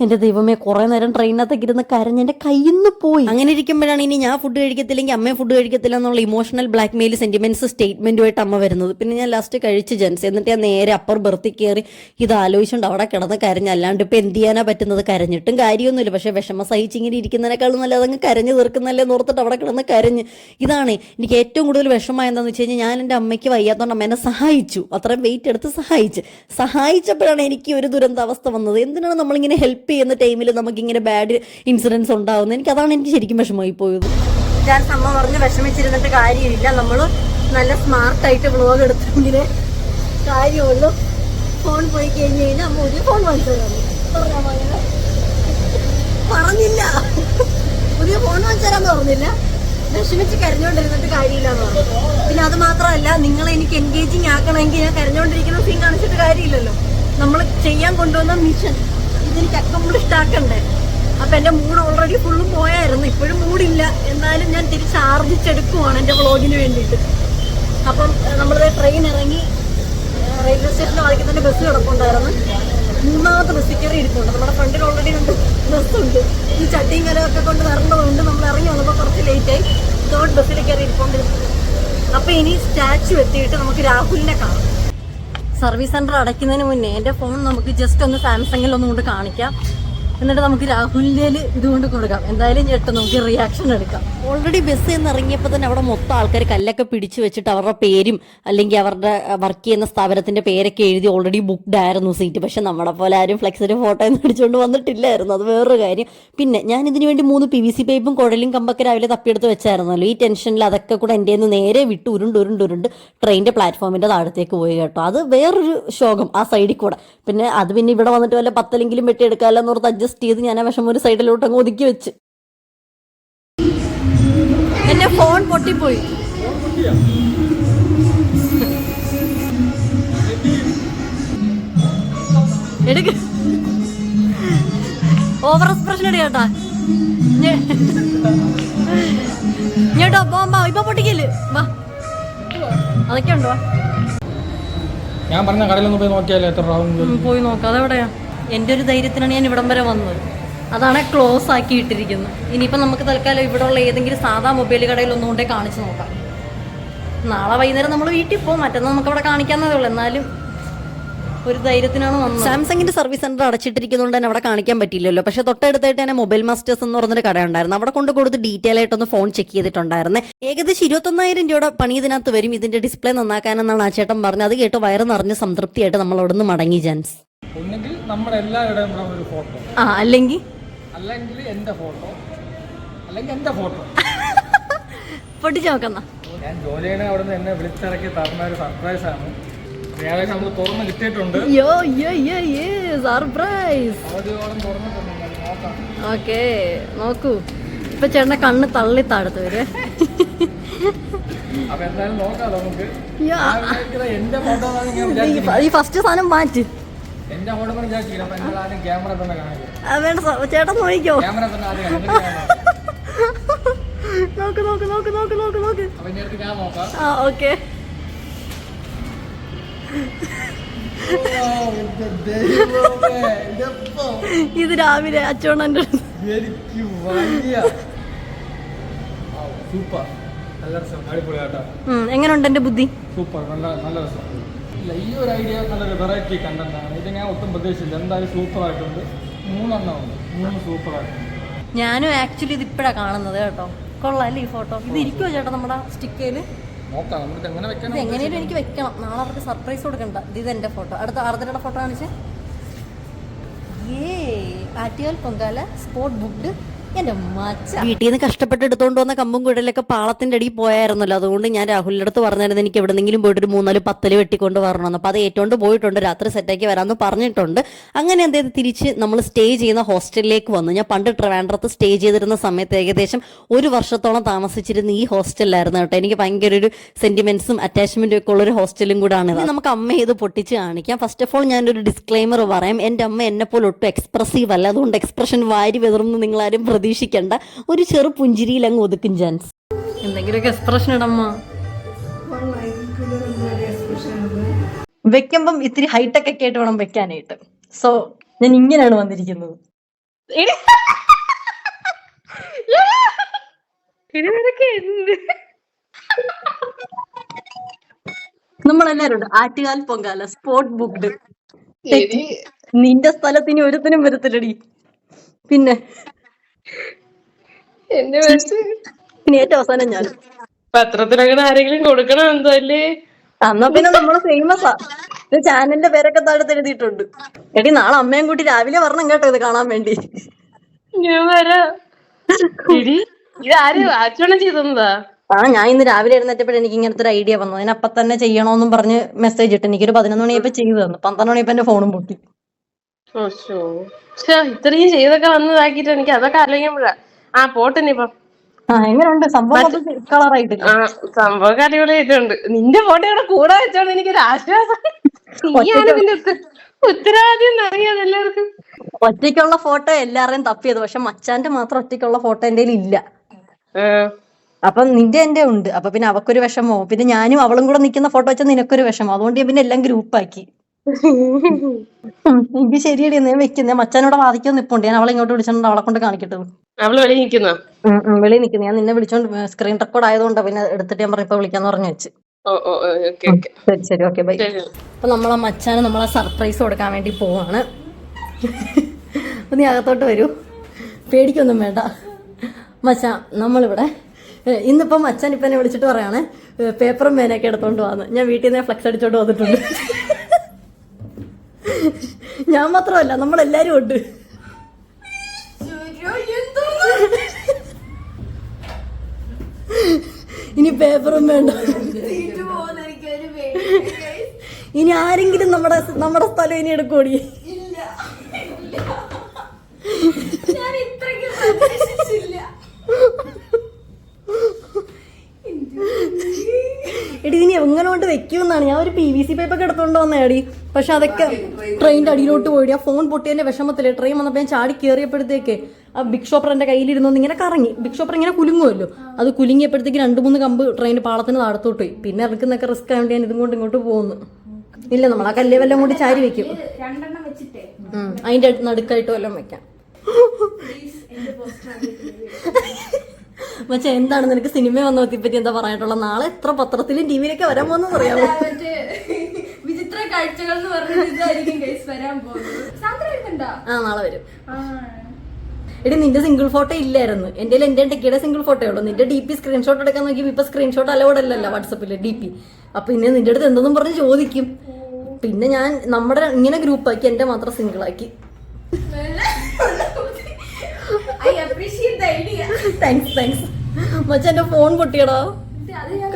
എന്റെ ദൈവമേ കുറെ നേരം ട്രെയിനകത്തേക്ക് ഇരുന്ന് കരഞ്ഞ് എന്റെ കയ്യിൽ നിന്ന് പോയി. അങ്ങനെ ഇരിക്കുമ്പോഴാണ് ഇനി ഞാൻ ഫുഡ് കഴിക്കത്തില്ലെങ്കിൽ അമ്മ ഫുഡ് കഴിക്കത്തില്ല എന്നുള്ള ഇമോഷണൽ ബ്ലാക്ക് മെയിൽ സെന്റിമെന്റ്സ് സ്റ്റേറ്റ്മെന്റുമായിട്ട് അമ്മ വരുന്നത്. പിന്നെ ഞാൻ ലാസ്റ്റ് കഴിച്ച് ജെൻസ്. എന്നിട്ട് ഞാൻ നേരെ അപ്പർ ബർത്തിൽ കയറി ഇത് ആലോചിച്ചുകൊണ്ട് അവിടെ കിടന്ന് കരഞ്ഞ്. അല്ലാണ്ട് ഇപ്പൊ എന്ത് ചെയ്യാനാ പറ്റുന്നത്? കരഞ്ഞിട്ടും കാര്യമൊന്നുമില്ല. പക്ഷെ വിഷമ സഹിച്ച് ഇങ്ങനെ ഇരിക്കുന്നതിനേക്കാളും നല്ല അതങ്ങ് കരഞ്ഞ് തീർക്കുന്നല്ലേ ഓർത്തിട്ട് അവിടെ കിടന്ന് കരഞ്ഞ്. ഇതാണ് എനിക്ക് ഏറ്റവും കൂടുതൽ വിഷമം എന്താണെന്ന് വെച്ച് കഴിഞ്ഞാൽ ഞാൻ എന്റെ അമ്മയ്ക്ക് വയ്യാത്തതുകൊണ്ട് അമ്മ എന്നെ സഹായിച്ചു. അത്രയും വെയിറ്റ് എടുത്ത് സഹായിച്ച്. സഹായിച്ചപ്പോഴാണ് എനിക്ക് ഒരു ദുരന്താവസ്ഥ വന്നത്. എന്തിനാണ് നമ്മളിങ്ങനെ ഹെൽപ്പ് ചെയ്യുന്ന ടൈമിൽ നമുക്ക് ഇങ്ങനെ ബാഡ് ഇൻസിഡൻസ് ഉണ്ടാവുന്നത്. എനിക്ക് അതാണ് എനിക്ക് ശരിക്കും വിഷമമായി പോയത്. ഞാൻ അമ്മ പറഞ്ഞ് വിഷമിച്ചിരുന്നിട്ട് കാര്യമില്ല. നമ്മൾ നല്ല സ്മാർട്ടായിട്ട് വ്ലോഗ് എടുത്തെങ്കിലേ കാര്യമുള്ളൂ. ഫോൺ പോയി കഴിഞ്ഞ് കഴിഞ്ഞാൽ അമ്മ ഒരു ഫോൺ വാങ്ങിച്ചു പറഞ്ഞില്ല. പുതിയ ഫോൺ വാങ്ങിച്ചു പറഞ്ഞില്ല. വിഷമിച്ച് കരഞ്ഞോണ്ടിരുന്നിട്ട് കാര്യമില്ല എന്ന് പറഞ്ഞു. പിന്നെ അത് മാത്രമല്ല നിങ്ങൾ എനിക്ക് എൻഗേജിങ് ആക്കണമെങ്കിൽ ഞാൻ കരഞ്ഞോണ്ടിരിക്കുന്ന സീൻ കാണിച്ചിട്ട് കാര്യമില്ലല്ലോ. നമ്മൾ ചെയ്യാൻ കൊണ്ടുവന്ന മിഷൻ ഇതെനിക്ക് അക്കംപ്ലിഷ്ഡ് ആക്കണ്ടേ അപ്പൊ എന്റെ മൂഡ് ഓൾറെഡി ഫുള്ളും പോയായിരുന്നു. ഇപ്പോഴും മൂഡില്ല എന്നാലും ഞാൻ തിരിച്ച് ആർജിച്ചെടുക്കുവാണ് എന്റെ വ്ളോഗിന് വേണ്ടിയിട്ട്. അപ്പം നമ്മളിത് ട്രെയിൻ ഇറങ്ങി റെയിൽവേ സ്റ്റേഷന്റെ വാതിക്കൽ തന്നെ ബസ് കിടപ്പുണ്ടായിരുന്നു. മൂന്നാമത്തെ ബസ് കയറി ഇരിപ്പുണ്ട്. നമ്മുടെ ഫ്രണ്ടിൽ ഓൾറെഡി രണ്ട് ബസ്സുണ്ട് ഈ ചട്ടിയും കലമൊക്കെ കൊണ്ട് വരേണ്ടതുകൊണ്ട് നമ്മൾ ഇറങ്ങി വന്നപ്പോൾ കുറച്ച് ലേറ്റായി തേർഡ് ബസ്സിൽ കയറി ഇരിക്കൊണ്ടിരുന്നു അപ്പൊ ഇനി സ്റ്റാച്ചു എത്തിയിട്ട് നമുക്ക് രാഹുലിനെ കാണാം. സർവീസ് സെന്റർ അടയ്ക്കുന്നതിന് മുന്നേ എന്റെ ഫോൺ നമുക്ക് ജസ്റ്റ് ഒന്ന് സാംസങ്ങിൽ ഒന്നും കൊണ്ട് കാണിക്കാം. എന്നിട്ട് നമുക്ക് രാഹുലിന്റെ ഇതുകൊണ്ട് കൊടുക്കാം. എന്തായാലും ചേട്ടൻ നമുക്ക് റിയാക്ഷൻ എടുക്കാം. ഓൾറെഡി ബസ് എന്ന് ഇറങ്ങിയപ്പോൾ തന്നെ അവിടെ മൊത്തം ആൾക്കാർ കല്ലൊക്കെ പിടിച്ചു വെച്ചിട്ട് അവരുടെ പേരും അല്ലെങ്കിൽ അവരുടെ വർക്ക് ചെയ്യുന്ന സ്ഥാപനത്തിന്റെ പേരൊക്കെ എഴുതി ഓൾറെഡി ബുക്ക്ഡ് ആയിരുന്നു സീറ്റ് പക്ഷെ നമ്മളെ പോലെ ആരും ഫ്ലെക്സിന്റെ ഫോട്ടോ ഒന്നും അടിച്ചുകൊണ്ട് വന്നിട്ടില്ലായിരുന്നു. അത് വേറൊരു കാര്യം. പിന്നെ ഞാൻ ഇതിനു വേണ്ടി മൂന്ന് പി വി സി പൈപ്പും കുഴലും കമ്പൊക്കെ രാവിലെ തപ്പിയെടുത്ത് വെച്ചായിരുന്നല്ലോ. ഈ ടെൻഷനിൽ അതൊക്കെ കൂടെ എന്റെ നിന്ന് നേരെ വിട്ട് ഉരുണ്ട് ഉരുണ്ട് ഉരുണ്ട് ട്രെയിനിന്റെ പ്ലാറ്റ്ഫോമിന്റെ താഴത്തേക്ക് പോയി കേട്ടോ. അത് വേറൊരു ശോകം ആ സൈഡിൽ കൂടെ. പിന്നെ അത് പിന്നെ ഇവിടെ വന്നിട്ട് വല്ല പത്തലെങ്കിലും വെട്ടിയെടുക്കാമല്ലോ എന്നോർത്ത് അഡ്ജസ്റ്റ് ചെയ്ത് ഞാൻ ആ വിഷമം ഒരു സൈഡിലോട്ട് അങ്ങ് ഒതുക്കി വെച്ച്. എന്റെ ഫോൺ പൊട്ടിപ്പോയി. എടുക്ക. ഓവർ എക്സ്പ്രഷൻ എടുക്കട്ടാ കേട്ടാ. ഞേട്ടോ പോമ്പാ ഇപ്പൊ പൊട്ടിക്കൽ. വാ. അതൊക്കെ ഉണ്ടോ? ഞാൻ പറഞ്ഞ കടയിലൊന്ന് പോയി നോക്കിയാലേ എത്ര പോയി നോക്കാം. അതെവിടെയാ? എന്റെ ഒരു ധൈര്യത്തിനാണ് ഞാൻ ഇവിടം വരെ വന്നത്. അതാണ് ക്ലോസ് ആക്കി ഇട്ടിരിക്കുന്നത്. ഇനിയിപ്പോൾ നമുക്ക് തൽക്കാലം ഇവിടെ ഉള്ള ഏതെങ്കിലും സാധാ മൊബൈൽ കടയിൽ ഒന്നുകൊണ്ടേ കാണിച്ചു നോക്കാം. നാളെ വൈകുന്നേരം നമ്മൾ വീട്ടിൽ പോകും മറ്റന്നാൾ നമുക്ക് അവിടെ കാണിക്കാന്നതേ ഉള്ളൂ. എന്നാലും ഒരു ധൈര്യത്തിനാണ് വന്നത്. സാംസങ്ങിന്റെ സർവീസ് സെന്റർ അടച്ചിട്ടിരിക്കുന്നതുകൊണ്ട് തന്നെ അവിടെ കാണിക്കാൻ പറ്റില്ലല്ലോ പക്ഷെ തൊട്ടടുത്തായിട്ട് തന്നെ മൊബൈൽ മാസ്റ്റേഴ്സ് എന്ന് പറഞ്ഞൊരു കട ഉണ്ടായിരുന്നു. അവിടെ കൊണ്ട് കൊടുത്ത് ഡീറ്റെയിൽ ആയിട്ടൊന്ന് ഫോൺ ചെക്ക് ചെയ്തിട്ടുണ്ടായിരുന്നു. ഏകദേശം ഇരുപത്തൊന്നായിരം രൂപയുടെ പണി ഇതിനകത്ത് വരും. ഇതിന്റെ ഡിസ്പ്ലേ നന്നാക്കാനെന്നാണ് ആ ചേട്ടൻ പറഞ്ഞത്. അത് കേട്ട് വയറ് നിറഞ്ഞ് സംതൃപ്തിയായിട്ട് നമ്മൾ അവിടെ നിന്ന് മടങ്ങി ജാൻസ്. ഒന്നെങ്കിൽ നമ്മുടെ എല്ലാവരുടെയും ഒരു ഫോട്ടോ ആ അല്ലെങ്കിൽ അല്ലെങ്കിൽ എന്റെ ഫോട്ടോ അല്ലെങ്കിൽ എന്റെ ഫോട്ടോ പൊട്ടിച്ചു നോക്കുന്ന ഞാൻ ജോലിയുടെ അവിടെ നിന്ന് എന്നെ വിളിച്ചിറക്കി തരുന്ന ഒരു സർപ്രൈസ് ആണ്. ഏകദേശം നമ്മൾ തുറന്ന് കിട്ടിയിട്ടുണ്ട്. യോ യോ യോ യോ സർപ്രൈസ് ഓക്കെ നോക്കൂ. ഇപ്പൊ ചേട്ടന്റെ കണ്ണ് തള്ളി താഴത്ത് വരെ. ഈ ഫസ്റ്റ് സാധനം മാറ്റ്. വേണ്ട ചേട്ടൻ നോക്കിക്കോ. നോക്കാം. നോക്ക് നോക്ക് നോക്ക് നോക്ക് നോക്ക് ആ ഓക്കെ? ഇത് രാവിലെ അച്ചോണന്റെ എനിക്ക് സൂപ്പർ. നല്ല രസം. എങ്ങനെയുണ്ട് എന്റെ ബുദ്ധി? സൂപ്പർ. നല്ല നല്ല രസം. ഇല്ല ഈ ഒരു ഐഡിയ നല്ലൊരു വെറൈറ്റി കണ്ടന്റ് ആണ്. ഇത് ഞാൻ ഒട്ടും പ്രതീക്ഷിച്ചില്ല. എന്തായാലും സൂപ്പറായിട്ടുണ്ട് മൂന്നെണ്ണം ഉണ്ട്. മൂന്ന് സൂപ്പർ ആയിട്ടുണ്ട്. ഞാനും ആക്ച്വലി ഇത് ഇപ്പഴാ കാണുന്നത് കേട്ടോ. കൊള്ളാം ഈ ഫോട്ടോ ഇത് ഇരിക്കുമോ ചേട്ടാ നമ്മുടെ സ്റ്റിക്കയിൽ നോക്കാം. നമുക്ക് എങ്ങനെ വെക്കണം എങ്ങനെയും എനിക്ക് വെക്കണം. നാളെ അവർക്ക് സർപ്രൈസ് കൊടുക്കണ്ട. ഇത് ഇത് എന്റെ ഫോട്ടോ അടുത്ത ആർദ്രയുടെ ഫോട്ടോ കാണിച്ചേ. ഏ ആറ്റുകാൽ പൊങ്കാല സ്പോട്ട് ബുക്ക്ഡ് വീട്ടിൽ നിന്ന് കഷ്ടപ്പെട്ട് എടുത്തുകൊണ്ട് വന്ന കമ്പും കുഴലൊക്കെ പാളത്തിന്റെ അടിയിൽ പോയായിരുന്നല്ലോ. അതുകൊണ്ട് ഞാൻ രാഹുലിന്റെ അടുത്ത് പറഞ്ഞായിരുന്നു എനിക്ക് എവിടെന്നെങ്കിലും പോയിട്ട് ഒരു മൂന്നാൽ പത്തൽ വെട്ടിക്കൊണ്ട് വരണമെന്ന് അപ്പോൾ അത് ഏറ്റുകൊണ്ട് പോയിട്ടുണ്ട്. രാത്രി സെറ്റാക്കി വരാമെന്ന് പറഞ്ഞിട്ടുണ്ട്. അങ്ങനെ എന്തേത് തിരിച്ച് നമ്മൾ സ്റ്റേ ചെയ്യുന്ന ഹോസ്റ്റലിലേക്ക് വന്നു. ഞാൻ പണ്ട് ട്രിവാൻഡ്രത്ത് സ്റ്റേ ചെയ്തിരുന്ന സമയത്ത് ഏകദേശം ഒരു വർഷത്തോളം താമസിച്ചിരുന്ന ഈ ഹോസ്റ്റലിലായിരുന്നു കേട്ടോ. എനിക്ക് ഭയങ്കര ഒരു സെന്റിമെന്റ്സും അറ്റാച്ച്മെന്റും ഒക്കെ ഉള്ള ഒരു ഹോസ്റ്റലും കൂടാണ് നമുക്ക് അമ്മ ഇത് പൊട്ടിച്ച് കാണിക്കാം. ഫസ്റ്റ് ഓഫ് ഓൾ ഞാനൊരു ഡിസ്ക്ലൈമർ പറയാം. എന്റെ അമ്മ എന്നെ പോലെ ഒട്ടും എക്സ്പ്രസീവ് അല്ല. അതുകൊണ്ട് എക്സ്പ്രഷൻ വാരി വെതിർന്ന് നിങ്ങളാരും പ്രതീക്ഷിക്കേണ്ട. ഒരു ചെറു പുഞ്ചിരിയിൽ അങ്ങ് ഒതുക്കും ചാൻസ് എന്തെങ്കിലുമൊക്കെ എക്സ്പ്രഷൻ ഇടമ്മ? വെക്കുമ്പം ഇത്തിരി ഹൈടെക് ഒക്കെ ആയിട്ട് വേണം വെക്കാനായിട്ട്. സോ ഞാൻ ഇങ്ങനെയാണ് വന്നിരിക്കുന്നത്. നമ്മളെല്ലാരും ഉണ്ട് ആറ്റുകാൽ പൊങ്കാല സ്പോട്ട് ബുക്ക്ഡ് നിന്റെ സ്ഥലത്തിന് ഒരുത്തിനും വരത്തില്ലടി. പിന്നെ എന്റെ മനസ്സ് പിന്നെ ഏറ്റവും അവസാനം ഞാൻ. പത്രത്തിലങ്ങനെ ആരെങ്കിലും കൊടുക്കണം എന്തോ അല്ലേ? എന്നാ പിന്നെ നമ്മൾ ഫേമസാ ഇത് ചാനലിന്റെ പേരൊക്കെ താഴത്ത് എഴുതിയിട്ടുണ്ട് എടി നാളെ അമ്മയും കൂട്ടി രാവിലെ വരണം കേട്ടോ ഇത് കാണാൻ വേണ്ടി. ഞാൻ വരാം. എടി ഇത് ആര് ആച്ചോണം ചെയ്തതാ ആ ഞാൻ ഇന്ന് രാവിലെ എഴുന്നേറ്റപ്പോൾ എനിക്ക് ഇങ്ങനത്തെ ഒരു ഐഡിയ വന്നു. അതിനപ്പം തന്നെ ചെയ്യണോന്നും പറഞ്ഞ് മെസ്സേജ് ഇട്ട് എനിക്കൊരു പതിനൊന്ന് മണിയപ്പോ ചെയ്തു തന്നു പന്ത്രണ്ട് മണിയപ്പോ എന്റെ ഫോണും പൊട്ടി. ഇത്രയും ചെയ്തൊക്കെ വന്നതാക്കിട്ട് എനിക്ക് അതൊക്കെ ആലോചിക്കുമ്പോഴാ. ആ പോട്ടിനിപ്പം എങ്ങനെയുണ്ട്? സംഭവം കളറായിട്ട് ആ സംഭവം അടിപൊളിയായിട്ടുണ്ട്. നിന്റെ ഫോട്ടോ ഇവിടെ കൂടെ വെച്ചോണ്ട് എനിക്കൊരു ആശ്വാസം. നീയാണ് ഇതിന്റെ ഉത്ത- ഉത്തരവാദിയം അറിയാതെ എല്ലാവർക്കും. ഒറ്റയ്ക്കുള്ള ഫോട്ടോ എല്ലാവരെയും തപ്പിയത്. പക്ഷെ മച്ചാന്റെ മാത്രം ഒറ്റയ്ക്കുള്ള ഫോട്ടോ എന്റെ ഇല്ല. അപ്പൊ അപ്പം നിന്റെ എന്റെ ഉണ്ട്. അപ്പൊ പിന്നെ അവക്കൊരു വിഷമോ പിന്നെ ഞാനും അവളും കൂടെ നിൽക്കുന്ന ഫോട്ടോ വെച്ചാൽ നിനക്കൊരു വിഷമോ. അതുകൊണ്ട് ഞാൻ പിന്നെ എല്ലാം ഗ്രൂപ്പാക്കി. [laughs] എനിക്ക് ശരിയടി ഞാൻ വെക്കുന്നേ മച്ചാനോട് വാദിക്കാൻ നിപ്പുണ്ട് ഞാൻ അവളെ ഇങ്ങോട്ട് വിളിച്ചോണ്ട് അവളെ കൊണ്ട് കാണിക്കട്ടെ. അവൾ വെളി നിക്കുന്നോ വെളി നിൽക്കുന്നു. ഞാൻ നിന്നെ വിളിച്ചോണ്ട് സ്ക്രീൻ റെക്കോർഡ് ആയതുകൊണ്ട് പിന്നെ എടുത്തിട്ട് ഞാൻ പറഞ്ഞു ഇപ്പൊ വിളിക്കാന്ന് പറഞ്ഞു വെച്ച്. ശരി ശരി ഓക്കെ ബൈ. അപ്പൊ നമ്മളെ മച്ചാന് നമ്മളെ സർപ്രൈസ് കൊടുക്കാൻ വേണ്ടി പോവാണ്. നീ അകത്തോട്ട് വരൂ. പേടിക്കൊന്നും വേണ്ട. മച്ചാ നമ്മളിവിടെ ഇന്നിപ്പം മച്ചാൻ ഇപ്പം എന്നെ വിളിച്ചിട്ട് പറയാണ് പേപ്പറും പേനൊക്കെ എടുത്തോണ്ട് വന്ന്. ഞാൻ വീട്ടിൽ നിന്ന് ഫ്ലക്സ് അടിച്ചോണ്ട് വന്നിട്ടുണ്ട്. ഞാൻ മാത്രമല്ല നമ്മളെല്ലാരും ഉണ്ട്. ഇനി പേപ്പറും വേണ്ട. ഇനി ആരെങ്കിലും നമ്മുടെ നമ്മുടെ സ്ഥലം ഇനി എടുക്കൂടി എടി ഇനി എങ്ങനെ കൊണ്ട് വെക്കുമെന്നാണ്. ഞാൻ ഒരു പി വി സി പൈപ്പൊക്കെ എടുത്തോണ്ട് വന്നേടി പക്ഷെ അതൊക്കെ ട്രെയിനിന്റെ അടിയിലോട്ട് പോയിട്ട് ആ ഫോൺ പൊട്ടിയതിന്റെ വിഷമത്തിൽ ട്രെയിൻ വന്നപ്പോൾ ഞാൻ ചാടി കയറിയപ്പോഴത്തേക്ക് ആ ബിഗ് ഷോപ്പർ എന്റെ കയ്യിലിരുന്നു ഇങ്ങനെ കറങ്ങി. ബിഗ് ഷോപ്പർ ഇങ്ങനെ കുലുങ്ങുമല്ലോ അത് കുലുങ്ങിയപ്പോഴത്തേക്ക് രണ്ട് മൂന്ന് കമ്പ് ട്രെയിൻ പാളത്തിന് താഴത്തോട്ട് പോയി. പിന്നെ ഇറക്കുന്നൊക്കെ റിസ്ക് ആയതുകൊണ്ട് ഞാൻ ഇതും കൊണ്ട് ഇങ്ങോട്ട് പോകുന്നു. ഇല്ല നമ്മൾ ആ കല്ലേ വല്ലതും കൂടി ചാരി വെക്കും. അടുത്ത് നടുക്കായിട്ട് വല്ലതും വെക്കാം. മച്ച എന്താണ് നിനക്ക് സിനിമ വന്നതിനെ പറ്റി എന്താ പറയാനുള്ളത്? നാളെ എത്ര പത്രത്തിലും ടിവിയിലൊക്കെ വരാൻ പോകുന്നത് അറിയാമോ മറ്റേ വിചിത്ര കാഴ്ചകൾ എന്ന് ഇതായിരിക്കും ഗൈസ് വരാൻ പോകുന്നത്. സാന്ദ്ര വരുന്നുണ്ടോ? ആ നാളെ വരും. എടി നിന്റെ സിംഗിൾ ഫോട്ടോ ഇല്ലായിരുന്നു. എന്റെ എന്റെ ടെക്കിയുടെ സിംഗിൾ ഫോട്ടോ ഉള്ളൂ. നിന്റെ ഡി പി സ്ക്രീൻഷോട്ട് എടുക്കാൻ നോക്കി ഇപ്പൊ സ്ക്രീൻഷോട്ട് അലൗഡ് അല്ലല്ലോ വാട്സപ്പിൽ ഡി പി അപ്പൊ പിന്നെ നിന്റെ അടുത്ത് എന്തെന്നും പറഞ്ഞ് ചോദിക്കും. പിന്നെ ഞാൻ നമ്മുടെ ഇങ്ങനെ ഗ്രൂപ്പ് ആക്കി എന്റെ മാത്രം സിംഗിൾ ആക്കി. താങ്ക്സ് താങ്ക്സ് മച്ച എന്റെ ഫോൺ പൊട്ടിയടാ.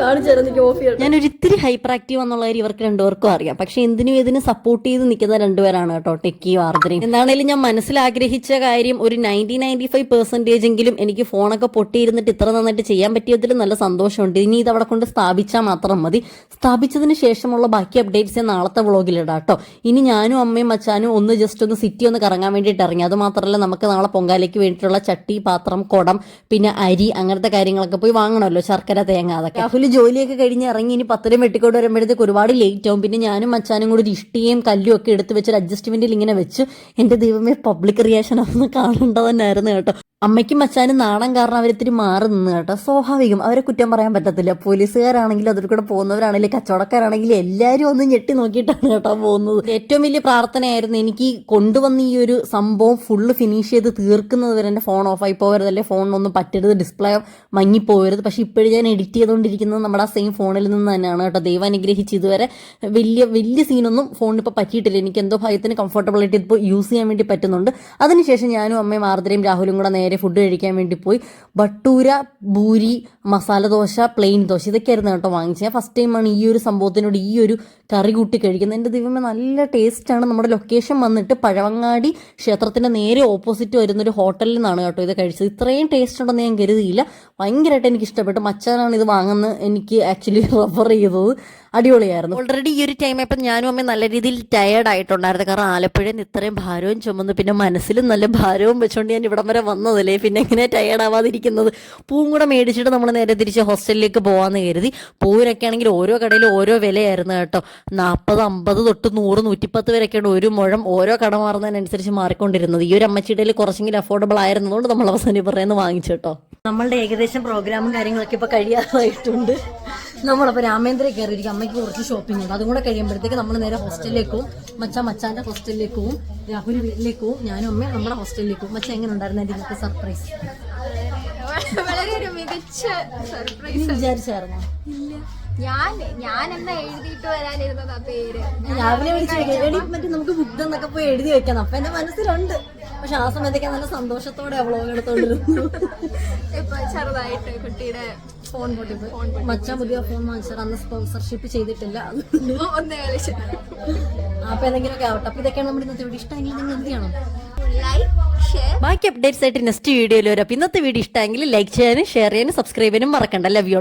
കാണിച്ചു തരാം എനിക്ക് ഞാനൊരു ഇത്തിരി ഹൈപ്പർ ആക്റ്റീവ് എന്നുള്ള കാര്യം ഇവർക്ക് രണ്ടുപേർക്കും അറിയാം. പക്ഷെ എന്തിനും ഇതിന് സപ്പോർട്ട് ചെയ്ത് നിൽക്കുന്ന രണ്ടുപേരാണ് കേട്ടോ ടെക്കിയും ആർദ്രയും. എന്താണേലും ഞാൻ മനസ്സിലാഗ്രഹിച്ച കാര്യം ഒരു നയന്റി നയന്റി ഫൈവ് പെർസെന്റേജ് എങ്കിലും എനിക്ക് ഫോണൊക്കെ പൊട്ടിയിരുന്നിട്ട് ഇത്ര നന്നായിട്ട് ചെയ്യാൻ പറ്റിയതിൽ നല്ല സന്തോഷമുണ്ട്. ഇനി ഇത് അവിടെ കൊണ്ട് സ്ഥാപിച്ചാൽ മാത്രം മതി. സ്ഥാപിച്ചതിന് ശേഷമുള്ള ബാക്കി അപ്ഡേറ്റ്സ് ഞാൻ നാളത്തെ വ്ളോഗിലിടാം കേട്ടോ. ഇനി ഞാനും അമ്മയും അച്ഛനും ഒന്ന് ജസ്റ്റ് ഒന്ന് സിറ്റി ഒന്ന് കറങ്ങാൻ വേണ്ടിയിട്ട് ഇറങ്ങി. അത് മാത്രമല്ല നമുക്ക് നാളെ പൊങ്കാലയ്ക്ക് വേണ്ടിയിട്ടുള്ള ചട്ടി പാത്രം കുടം പിന്നെ അരി അങ്ങനത്തെ കാര്യങ്ങളൊക്കെ പോയി വാങ്ങണമല്ലോ. ശർക്കര തേങ്ങ അതൊക്കെ. രാഹുൽ ജോലിയൊക്കെ കഴിഞ്ഞ് ഇറങ്ങി ഇനി പത്തരം വെട്ടിക്കൊണ്ട് വരുമ്പോഴത്തേക്ക് ഒരുപാട് ലേറ്റ് ആവും. പിന്നെ ഞാനും മച്ചാനും കൂടി ഇഷ്ടിയും കല്ലും ഒക്കെ എടുത്ത് വെച്ച് ഒരു അഡ്ജസ്റ്റ്മെന്റിൽ ഇങ്ങനെ വെച്ചു. എന്റെ ദൈവമേ പബ്ലിക് റിയാക്ഷൻ അതൊന്നും കാണേണ്ടതന്നായിരുന്നു കേട്ടോ. അമ്മയ്ക്കും അച്ഛനും നാണം കാരണം അവരിത്തിരി മാറി നിന്ന് കേട്ടോ. സ്വാഭാവികം. അവരെ കുറ്റം പറയാൻ പറ്റത്തില്ല. പോലീസുകാരാണെങ്കിലും അതിൽ കൂടെ പോകുന്നവരാണെങ്കിലും കച്ചവടക്കാരാണെങ്കിലും എല്ലാവരും ഒന്ന് ഞെട്ടി നോക്കിയിട്ടാണ് കേട്ടോ പോകുന്നത്. ഏറ്റവും വലിയ പ്രാർത്ഥനയായിരുന്നു എനിക്ക് കൊണ്ടുവന്ന ഈ ഒരു സംഭവം ഫുള്ള് ഫിനിഷ് ചെയ്ത് തീർക്കുന്നത് വരെ എന്റെ ഫോൺ ഓഫ് ആയി പോകരുത്. അല്ലെ ഫോണിനൊന്നും പറ്റരുത്. ഡിസ്പ്ലേ മങ്ങിപ്പോകരുത്. പക്ഷെ ഇപ്പോഴും ഞാൻ എഡിറ്റ് ചെയ്തുകൊണ്ടിരിക്കുന്നത് നമ്മുടെ ആ സെയിം ഫോണിൽ നിന്ന് തന്നെയാണ് കേട്ടോ. ദൈവം അനുഗ്രഹിച്ച് ഇതുവരെ വലിയ വലിയ സീനൊന്നും ഫോണിൽ ഇപ്പോൾ പറ്റിയിട്ടില്ല. എനിക്ക് എന്തോ ഭയത്തിന് കംഫർട്ടബിൾ ആയിട്ട് ഇപ്പോൾ യൂസ് ചെയ്യാൻ വേണ്ടി പറ്റുന്നുണ്ട്. അതിനുശേഷം ഞാനും അമ്മയും ആർദ്രയും രാഹുലും കൂടെ നേരെ ഫുഡ് കഴിക്കാൻ വേണ്ടി പോയി. ബട്ടൂര ഭൂരി മസാല ദോശ പ്ലെയിൻ ദോശ ഇതൊക്കെയായിരുന്നു കേട്ടോ വാങ്ങിച്ചത്. ഫസ്റ്റ് ടൈമാണ് ഈ ഒരു സംഭവത്തിനോട് ഈ ഒരു കറി കൂട്ടി കഴിക്കുന്നത്. എന്റെ ദൈവമേ നല്ല ടേസ്റ്റാണ് നമ്മുടെ ലൊക്കേഷൻ വന്നിട്ട് പഴവങ്ങാടി ക്ഷേത്രത്തിന്റെ നേരെ ഓപ്പോസിറ്റ് വരുന്നൊരു ഹോട്ടലിൽ നിന്നാണ് കേട്ടോ ഇത് കഴിച്ചത്. ഇത്രയും ടേസ്റ്റ് ഉണ്ടെന്ന് ഞാൻ കരുതിയില്ല. ഭയങ്കരമായിട്ട് എനിക്ക് ഇഷ്ടപ്പെട്ടു. മച്ചാനാണ് ഇത് വാങ്ങുന്നത്. എനിക്ക് ആക്ച്വലി റെഫർ ചെയ്തത്. അടിപൊളിയായിരുന്നു. ഓൾറെഡി ഈ ഒരു ടൈം ഇപ്പം ഞാനും അമ്മ നല്ല രീതിയിൽ ടയേർഡ് ആയിട്ടുണ്ടായിരുന്നു. കാരണം ആലപ്പുഴയിൽ നിന്ന് ഇത്രയും ഭാരവും ചുമന്നു പിന്നെ മനസ്സിലും നല്ല ഭാരവും വെച്ചുകൊണ്ട് ഞാൻ ഇവിടം വരെ വന്നതല്ലേ? പിന്നെ എങ്ങനെ ടയേർഡ് ആവാതിരിക്കുന്നത്? പൂവും കൂടെ മേടിച്ചിട്ട് നമ്മൾ നേരെ തിരിച്ച് ഹോസ്റ്റലിലേക്ക് പോകാമെന്ന് കരുതി. പൂവിനൊക്കെ ആണെങ്കിൽ ഓരോ കടയിലും ഓരോ വിലയായിരുന്നു കേട്ടോ. നാൽപ്പത് അമ്പത് തൊട്ട് നൂറ് നൂറ്റിപ്പത്ത് വരെയൊക്കെയാണ് ഒരു മുഴം ഓരോ കട മാറുന്നതിനനുസരിച്ച് മാറിക്കൊണ്ടിരുന്നത്. ഈ ഒരു അമ്മച്ചിയുടെ കുറച്ചെങ്കിലും അഫോർഡബിൾ ആയിരുന്നതുകൊണ്ട് നമ്മൾ അവസാനം പറയുന്നത് വാങ്ങിച്ചു കേട്ടോ. നമ്മളുടെ ഏകദേശം പ്രോഗ്രാമും കാര്യങ്ങളൊക്കെ ഇപ്പൊ കഴിയാറായിട്ടുണ്ട്. നമ്മളപ്പോ രാമേന്ദ്ര കയറിയിരിക്കും. അമ്മയ്ക്ക് കുറച്ച് ഷോപ്പിംഗ് ഉണ്ട്. അതും കൂടെ കഴിയുമ്പോഴത്തേക്ക് നമ്മൾ നേരെ ഹോസ്റ്റലിലേക്ക് പോകും മച്ച മച്ചാന്റെ ഹോസ്റ്റലിലേക്ക് പോകും രാഹുൽ വീട്ടിലേക്ക് പോകും ഞാനും അമ്മയും നമ്മുടെ ഹോസ്റ്റലിലേക്ക് പോകും മച്ച എങ്ങനെ ഉണ്ടായിരുന്നു ഇന്നത്തെ സർപ്രൈസ് വളരെ ഒരു മികച്ച സർപ്രൈസ് വിചാരിച്ചായിരുന്നോ? ഞാൻ ഞാൻ എന്നാ എഴുതിയിട്ട് വരാനിരുന്നത് ആ പേര്? രാവിലെ വിളിച്ചു മറ്റേ നമുക്ക് ബുദ്ധം എന്നൊക്കെ പോയി എഴുതി വെക്കണം. അപ്പൊ എന്റെ മനസ്സിലുണ്ട്. പക്ഷെ ആ സമയത്തൊക്കെ നല്ല സന്തോഷത്തോടെ വ്ളോഗ് എടുത്തോണ്ടിരുന്നു ഇപ്പൊ ചെറുതായിട്ട് കുട്ടിയുടെ ഫോൺ പൊട്ടിപ്പോയി മച്ച പുതിയ ഫോൺ വാങ്ങിച്ചാൽ അന്ന് സ്പോൺസർഷിപ്പ് ചെയ്തിട്ടില്ല. അപ്പൊ എന്തെങ്കിലുമൊക്കെ ആവട്ടെ. അപ്പൊ ഇതൊക്കെയാണ് നമ്മുടെ ഇന്നത്തെ വീഡിയോ. ഇഷ്ടമെങ്കിൽ നിങ്ങൾ എന്ത് ചെയ്യണം? ലൈക്ക് ഷെയർ ബാക്കി അപ്ഡേറ്റ്സ് ആയിട്ട് നെക്സ്റ്റ് വീഡിയോയിൽ വരാം. ഇന്നത്തെ വീഡിയോ ഇഷ്ടമെങ്കിൽ ലൈക്ക് ചെയ്യാനും ഷെയർ ചെയ്യാനും സബ്സ്ക്രൈബ് ചെയ്യാനും മറക്കണ്ട. Love you